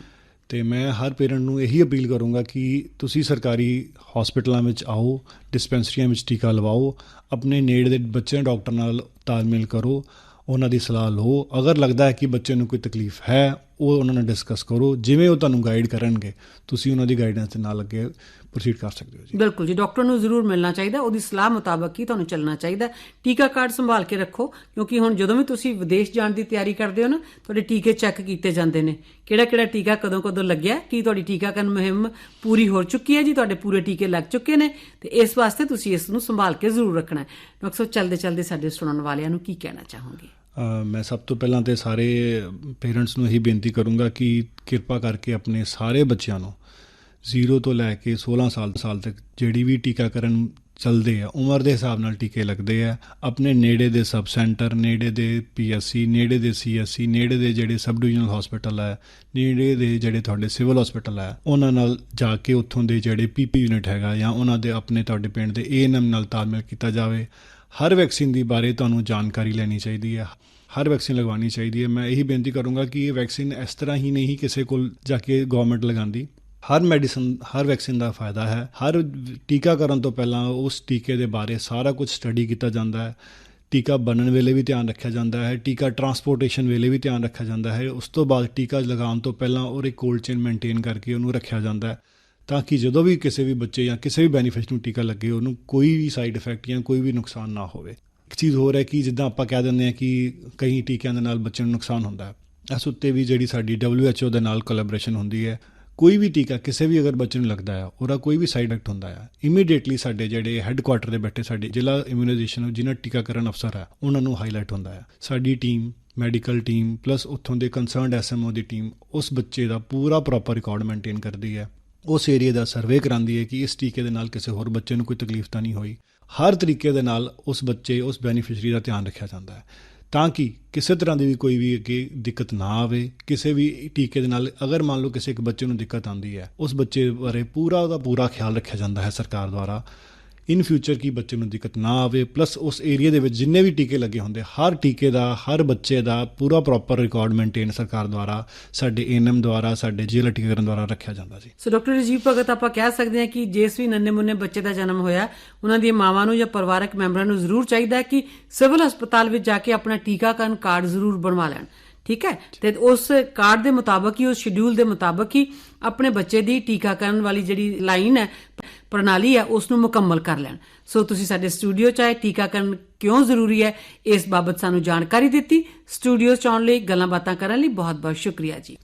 ਤੇ ਮੈਂ ਹਰ ਪੇਰੈਂਟ ਨੂੰ ਇਹੀ ਅਪੀਲ ਕਰੂੰਗਾ ਕਿ ਤੁਸੀਂ ਸਰਕਾਰੀ ਹਸਪੀਟਲਾਂ ਵਿੱਚ ਆਓ ਡਿਸਪੈਂਸਰੀਆਂ ਵਿੱਚ ਟੀਕਾ ਲਵਾਓ ਆਪਣੇ ਨੇੜੇ ਦੇ ਬੱਚਿਆਂ ਡਾਕਟਰ ਨਾਲ ਤਾਲਮੇਲ ਕਰੋ ਉਹਨਾਂ ਦੀ ਸਲਾਹ ਲਓ। ਅਗਰ ਲੱਗਦਾ ਹੈ ਕਿ ਬੱਚੇ ਨੂੰ ਕੋਈ ਤਕਲੀਫ ਹੈ ਉਹ ਉਹਨਾਂ ਨਾਲ ਡਿਸਕਸ ਕਰੋ, ਜਿਵੇਂ ਉਹ ਤੁਹਾਨੂੰ ਗਾਈਡ ਕਰਨਗੇ, ਤੁਸੀਂ ਉਹਨਾਂ ਦੀ ਗਾਈਡੈਂਸ ਦੇ ਨਾਲ ਅੱਗੇ ਪ੍ਰੋਸੀਡ ਕਰ ਸਕਦੇ ਹੋ ਜੀ। ਬਿਲਕੁਲ ਜੀ ਡਾਕਟਰ ਨੂੰ ਜ਼ਰੂਰ ਮਿਲਣਾ ਚਾਹੀਦਾ, ਉਹਦੀ ਸਲਾਹ ਮੁਤਾਬਕ ਹੀ ਤੁਹਾਨੂੰ ਚੱਲਣਾ ਚਾਹੀਦਾ। ਟੀਕਾ ਕਾਰਡ ਸੰਭਾਲ ਕੇ ਰੱਖੋ, ਕਿਉਂਕਿ ਹੁਣ ਜਦੋਂ ਵੀ ਤੁਸੀਂ ਵਿਦੇਸ਼ ਜਾਣ ਦੀ ਤਿਆਰੀ ਕਰਦੇ ਹੋ ਨਾ, ਤੁਹਾਡੇ ਟੀਕੇ ਚੈੱਕ ਕੀਤੇ ਜਾਂਦੇ ਨੇ। ਕਿਹੜਾ ਕਿਹੜਾ ਟੀਕਾ ਕਦੋਂ ਕਦੋਂ ਲੱਗਿਆ, ਕੀ ਤੁਹਾਡੀ ਟੀਕਾਕਰਨ ਮੁਹਿੰਮ ਪੂਰੀ ਹੋ ਚੁੱਕੀ ਹੈ ਜੀ, ਤੁਹਾਡੇ ਪੂਰੇ ਟੀਕੇ ਲੱਗ ਚੁੱਕੇ ਨੇ, ਤੇ ਇਸ ਵਾਸਤੇ ਤੁਸੀਂ ਇਸ ਨੂੰ ਸੰਭਾਲ ਕੇ ਜ਼ਰੂਰ ਰੱਖਣਾ ਹੈ। ਡਾਕਟਰ ਸਾਹਿਬ ਚੱਲਦੇ ਚਲਦੇ ਸਾਡੇ ਸੁਣਨ ਵਾਲਿਆਂ ਨੂੰ ਕੀ ਕਹਿਣਾ ਚਾਹੋਗੇ? ਮੈਂ ਸਭ ਤੋਂ ਪਹਿਲਾਂ ਤੇ ਸਾਰੇ ਪੇਰੈਂਟਸ ਨੂੰ ਇਹੀ ਬੇਨਤੀ ਕਰੂੰਗਾ ਕਿ ਕਿਰਪਾ ਕਰਕੇ ਆਪਣੇ ਸਾਰੇ ਬੱਚਿਆਂ ਨੂੰ 0 ਤੋਂ ਲੈ ਕੇ 16 ਸਾਲ ਸਾਲ ਤੱਕ ਜਿਹੜੀ ਵੀ ਟੀਕਾਕਰਨ ਚੱਲਦੇ ਆ, ਉਮਰ ਦੇ ਹਿਸਾਬ ਨਾਲ ਟੀਕੇ ਲੱਗਦੇ ਆ, ਆਪਣੇ ਨੇੜੇ ਦੇ ਸਬ ਸੈਂਟਰ, ਨੇੜੇ ਦੇ ਪੀਐਸਸੀ, ਨੇੜੇ ਦੇ ਸੀਐਸਸੀ, ਨੇੜੇ ਦੇ ਜਿਹੜੇ ਸਬ ਡਿਵੀਜ਼ਨਲ ਹਸਪੀਟਲ ਹੈ ਨੇੜੇ ਦੇ ਜਿਹੜੇ ਤੁਹਾਡੇ ਸਿਵਲ ਹਸਪੀਟਲ ਹੈ ਉਹਨਾਂ ਨਾਲ ਜਾ ਕੇ ਉੱਥੋਂ ਦੇ ਜਿਹੜੇ ਪੀਪੀ ਯੂਨਿਟ ਹੈਗਾ ਜਾਂ ਉਹਨਾਂ ਦੇ ਆਪਣੇ ਤੁਹਾਡੇ ਪਿੰਡ ਦੇ ਏਐਨਐਮ ਨਾਲ ਤਾਲਮੇਲ ਕੀਤਾ ਜਾਵੇ। ਹਰ ਵੈਕਸੀਨ ਦੀ ਬਾਰੇ ਤੁਹਾਨੂੰ ਜਾਣਕਾਰੀ ਲੈਣੀ ਚਾਹੀਦੀ ਹੈ, ਹਰ ਵੈਕਸੀਨ ਲਗਵਾਉਣੀ ਚਾਹੀਦੀ ਹੈ। ਮੈਂ ਇਹੀ ਬੇਨਤੀ ਕਰੂੰਗਾ ਕਿ ਇਹ ਵੈਕਸੀਨ ਇਸ ਤਰ੍ਹਾਂ ਹੀ ਨਹੀਂ ਕਿਸੇ ਕੋਲ ਜਾ ਕੇ ਗਵਰਨਮੈਂਟ ਲਗਾਉਂਦੀ। ਹਰ ਮੈਡੀਸਨ ਹਰ ਵੈਕਸੀਨ ਦਾ ਫਾਇਦਾ ਹੈ, ਹਰ ਟੀਕਾਕਰਨ ਤੋਂ ਪਹਿਲਾਂ ਉਸ ਟੀਕੇ ਦੇ ਬਾਰੇ ਸਾਰਾ ਕੁਝ ਸਟੱਡੀ ਕੀਤਾ ਜਾਂਦਾ ਹੈ। ਟੀਕਾ ਬਣਨ ਵੇਲੇ ਵੀ ਧਿਆਨ ਰੱਖਿਆ ਜਾਂਦਾ ਹੈ, ਟੀਕਾ ਟਰਾਂਸਪੋਰਟੇਸ਼ਨ ਵੇਲੇ ਵੀ ਧਿਆਨ ਰੱਖਿਆ ਜਾਂਦਾ ਹੈ। ਉਸ ਤੋਂ ਬਾਅਦ ਟੀਕਾ ਲਗਾਉਣ ਤੋਂ ਪਹਿਲਾਂ ਉਹਦੇ ਕੋਲਡ ਚੇਨ ਮੇਨਟੇਨ ਕਰਕੇ ਉਹਨੂੰ ਰੱਖਿਆ ਜਾਂਦਾ ਹੈ। ਤਾਂ ਕਿ ਜਦੋਂ ਵੀ ਕਿਸੇ ਵੀ ਬੱਚੇ ਜਾਂ ਕਿਸੇ ਵੀ ਬੈਨੀਫਿਸ਼ ਨੂੰ ਟੀਕਾ ਲੱਗੇ, ਉਹਨੂੰ ਕੋਈ ਵੀ ਸਾਈਡ ਇਫੈਕਟ ਜਾਂ ਕੋਈ ਵੀ ਨੁਕਸਾਨ ਨਾ ਹੋਵੇ। ਇੱਕ ਚੀਜ਼ ਹੋਰ ਹੈ ਕਿ ਜਿੱਦਾਂ ਆਪਾਂ ਕਹਿ ਦਿੰਦੇ ਹਾਂ ਕਿ ਕਈ ਟੀਕਿਆਂ ਦੇ ਨਾਲ ਬੱਚੇ ਨੂੰ ਨੁਕਸਾਨ ਹੁੰਦਾ ਹੈ। ਇਸ ਉੱਤੇ ਵੀ ਜਿਹੜੀ ਸਾਡੀ WHO ਦੇ ਨਾਲ ਕੋਲੈਬੋਰੇਸ਼ਨ ਹੁੰਦੀ ਹੈ। ਕੋਈ ਵੀ ਟੀਕਾ ਕਿਸੇ ਵੀ ਅਗਰ ਬੱਚੇ ਨੂੰ ਲੱਗਦਾ ਹੈ, ਉਹਦਾ ਕੋਈ ਵੀ ਸਾਈਡ ਇਫੈਕਟ ਹੁੰਦਾ ਹੈ। ਇਮੀਡੀਏਟਲੀ ਸਾਡੇ ਜਿਹੜੇ ਹੈੱਡਕੁਆਟਰ ਦੇ ਬੈਠੇ ਸਾਡੇ ਜ਼ਿਲ੍ਹਾ ਇਮਿਊਨਾਈਜੇਸ਼ਨ ਜਿਨ੍ਹਾਂ ਟੀਕਾਕਰਨ ਅਫਸਰ ਹੈ, ਉਹਨਾਂ ਨੂੰ ਹਾਈਲਾਈਟ ਹੁੰਦਾ ਹੈ। ਸਾਡੀ ਟੀਮ ਮੈਡੀਕਲ ਟੀਮ ਪਲੱਸ ਉੱਥੋਂ ਦੇ ਕੰਸਰਨਡ ਐਸਐਮਓ ਦੀ ਟੀਮ ਉਸ ਬੱਚੇ ਦਾ ਪੂਰਾ ਪ੍ਰੋਪਰ ਰਿਕਾਰਡ ਮੇਨਟੇਨ ਕਰਦੀ ਹੈ। ਉਸ ਏਰੀਆ ਦਾ ਸਰਵੇ ਕਰਾਉਂਦੀ ਹੈ ਕਿ ਇਸ ਟੀਕੇ ਦੇ ਨਾਲ ਕਿਸੇ ਹੋਰ ਬੱਚੇ ਨੂੰ ਕੋਈ ਤਕਲੀਫ ਤਾਂ ਨਹੀਂ ਹੋਈ। ਹਰ ਤਰੀਕੇ ਦੇ ਨਾਲ ਉਸ ਬੱਚੇ, ਉਸ ਬੈਨੀਫੀਸ਼ੀਅਰੀ ਦਾ ਧਿਆਨ ਰੱਖਿਆ ਜਾਂਦਾ ਹੈ। ਤਾਂ ਕਿ ਕਿਸੇ ਤਰ੍ਹਾਂ ਦੀ ਵੀ ਕੋਈ ਵੀ ਅੱਗੇ ਦਿੱਕਤ ਨਾ ਆਵੇ, ਕਿਸੇ ਵੀ ਟੀਕੇ ਦੇ ਨਾਲ ਅਗਰ ਮੰਨ ਲਓ ਕਿਸੇ ਇੱਕ ਬੱਚੇ ਨੂੰ ਦਿੱਕਤ ਆਉਂਦੀ ਹੈ, ਉਸ ਬੱਚੇ ਬਾਰੇ ਪੂਰਾ ਉਹਦਾ ਪੂਰਾ ਖਿਆਲ ਰੱਖਿਆ ਜਾਂਦਾ ਹੈ ਸਰਕਾਰ ਦੁਆਰਾ। ਇਨ ਫਿਊਚਰ ਕੀ ਬੱਚੇ ਨੂੰ ਦਿੱਕਤ ਨਾ ਆਵੇ ਪਲੱਸ ਉਸ ਏਰੀਆ ਦੇ ਵਿੱਚ ਜਿੰਨੇ ਵੀ ਟੀਕੇ ਲੱਗੇ ਹੁੰਦੇ, ਹਰ ਟੀਕੇ ਦਾ, ਹਰ ਬੱਚੇ ਦਾ ਪੂਰਾ ਪ੍ਰੋਪਰ ਰਿਕਾਰਡ ਮੇਨਟੇਨ ਸਰਕਾਰ ਦੁਆਰਾ, ਸਾਡੇ ਐਨਐਮ ਦੁਆਰਾ, ਸਾਡੇ ਜ਼ਿਲ੍ਹਾ ਟੀਕਾਕਰਨ ਦੁਆਰਾ ਰੱਖਿਆ ਜਾਂਦਾ ਜੀ ਸੋ ਡਾਕਟਰ ਰਜੀਵ ਭਗਤ ਆਪਾਂ ਕਹਿ ਸਕਦੇ ਹਾਂ ਕਿ ਜਿਸ ਵੀ ਨੰਨੇ ਮੁੰਨੇ ਬੱਚੇ ਦਾ ਜਨਮ ਹੋਇਆ, ਉਹਨਾਂ ਦੀਆਂ ਮਾਵਾਂ ਨੂੰ ਜਾਂ ਪਰਿਵਾਰਕ ਮੈਂਬਰਾਂ ਨੂੰ ਜ਼ਰੂਰ ਚਾਹੀਦਾ ਹੈ ਕਿ ਸਿਵਲ ਹਸਪਤਾਲ ਵਿੱਚ ਜਾ ਕੇ ਆਪਣਾ ਟੀਕਾਕਰਨ ਕਾਰਡ ਜ਼ਰੂਰ ਬਣਵਾ ਲੈਣ। ਠੀਕ ਹੈ? ਤੇ ਉਸ ਕਾਰਡ ਦੇ ਮੁਤਾਬਕ ਹੀ, ਉਸ ਸ਼ਡਿਊਲ ਦੇ ਮੁਤਾਬਕ ਹੀ ਆਪਣੇ ਬੱਚੇ ਦੀ ਟੀਕਾਕਰਨ ਵਾਲੀ ਜਿਹੜੀ ਲਾਈਨ ਹੈ, ਪ੍ਰਣਾਲੀ ਹੈ, ਉਸ ਨੂੰ ਮੁਕੰਮਲ ਕਰ ਲੈਣ। ਸੋ ਤੁਸੀਂ ਸਾਡੇ ਸਟੂਡੀਓ ਚ ਆਏ, ਟੀਕਾਕਰਨ ਕਿਉਂ ਜ਼ਰੂਰੀ ਹੈ? ਇਸ ਬਾਬਤ ਸਾਨੂੰ ਜਾਣਕਾਰੀ ਦਿੱਤੀ। ਸਟੂਡੀਓ ਚ ਆਉਣ ਲਈ ਗੱਲਾਂ ਬਾਤਾਂ ਕਰਨ ਲਈ ਬਹੁਤ ਬਹੁਤ ਸ਼ੁਕਰੀਆ ਜੀ।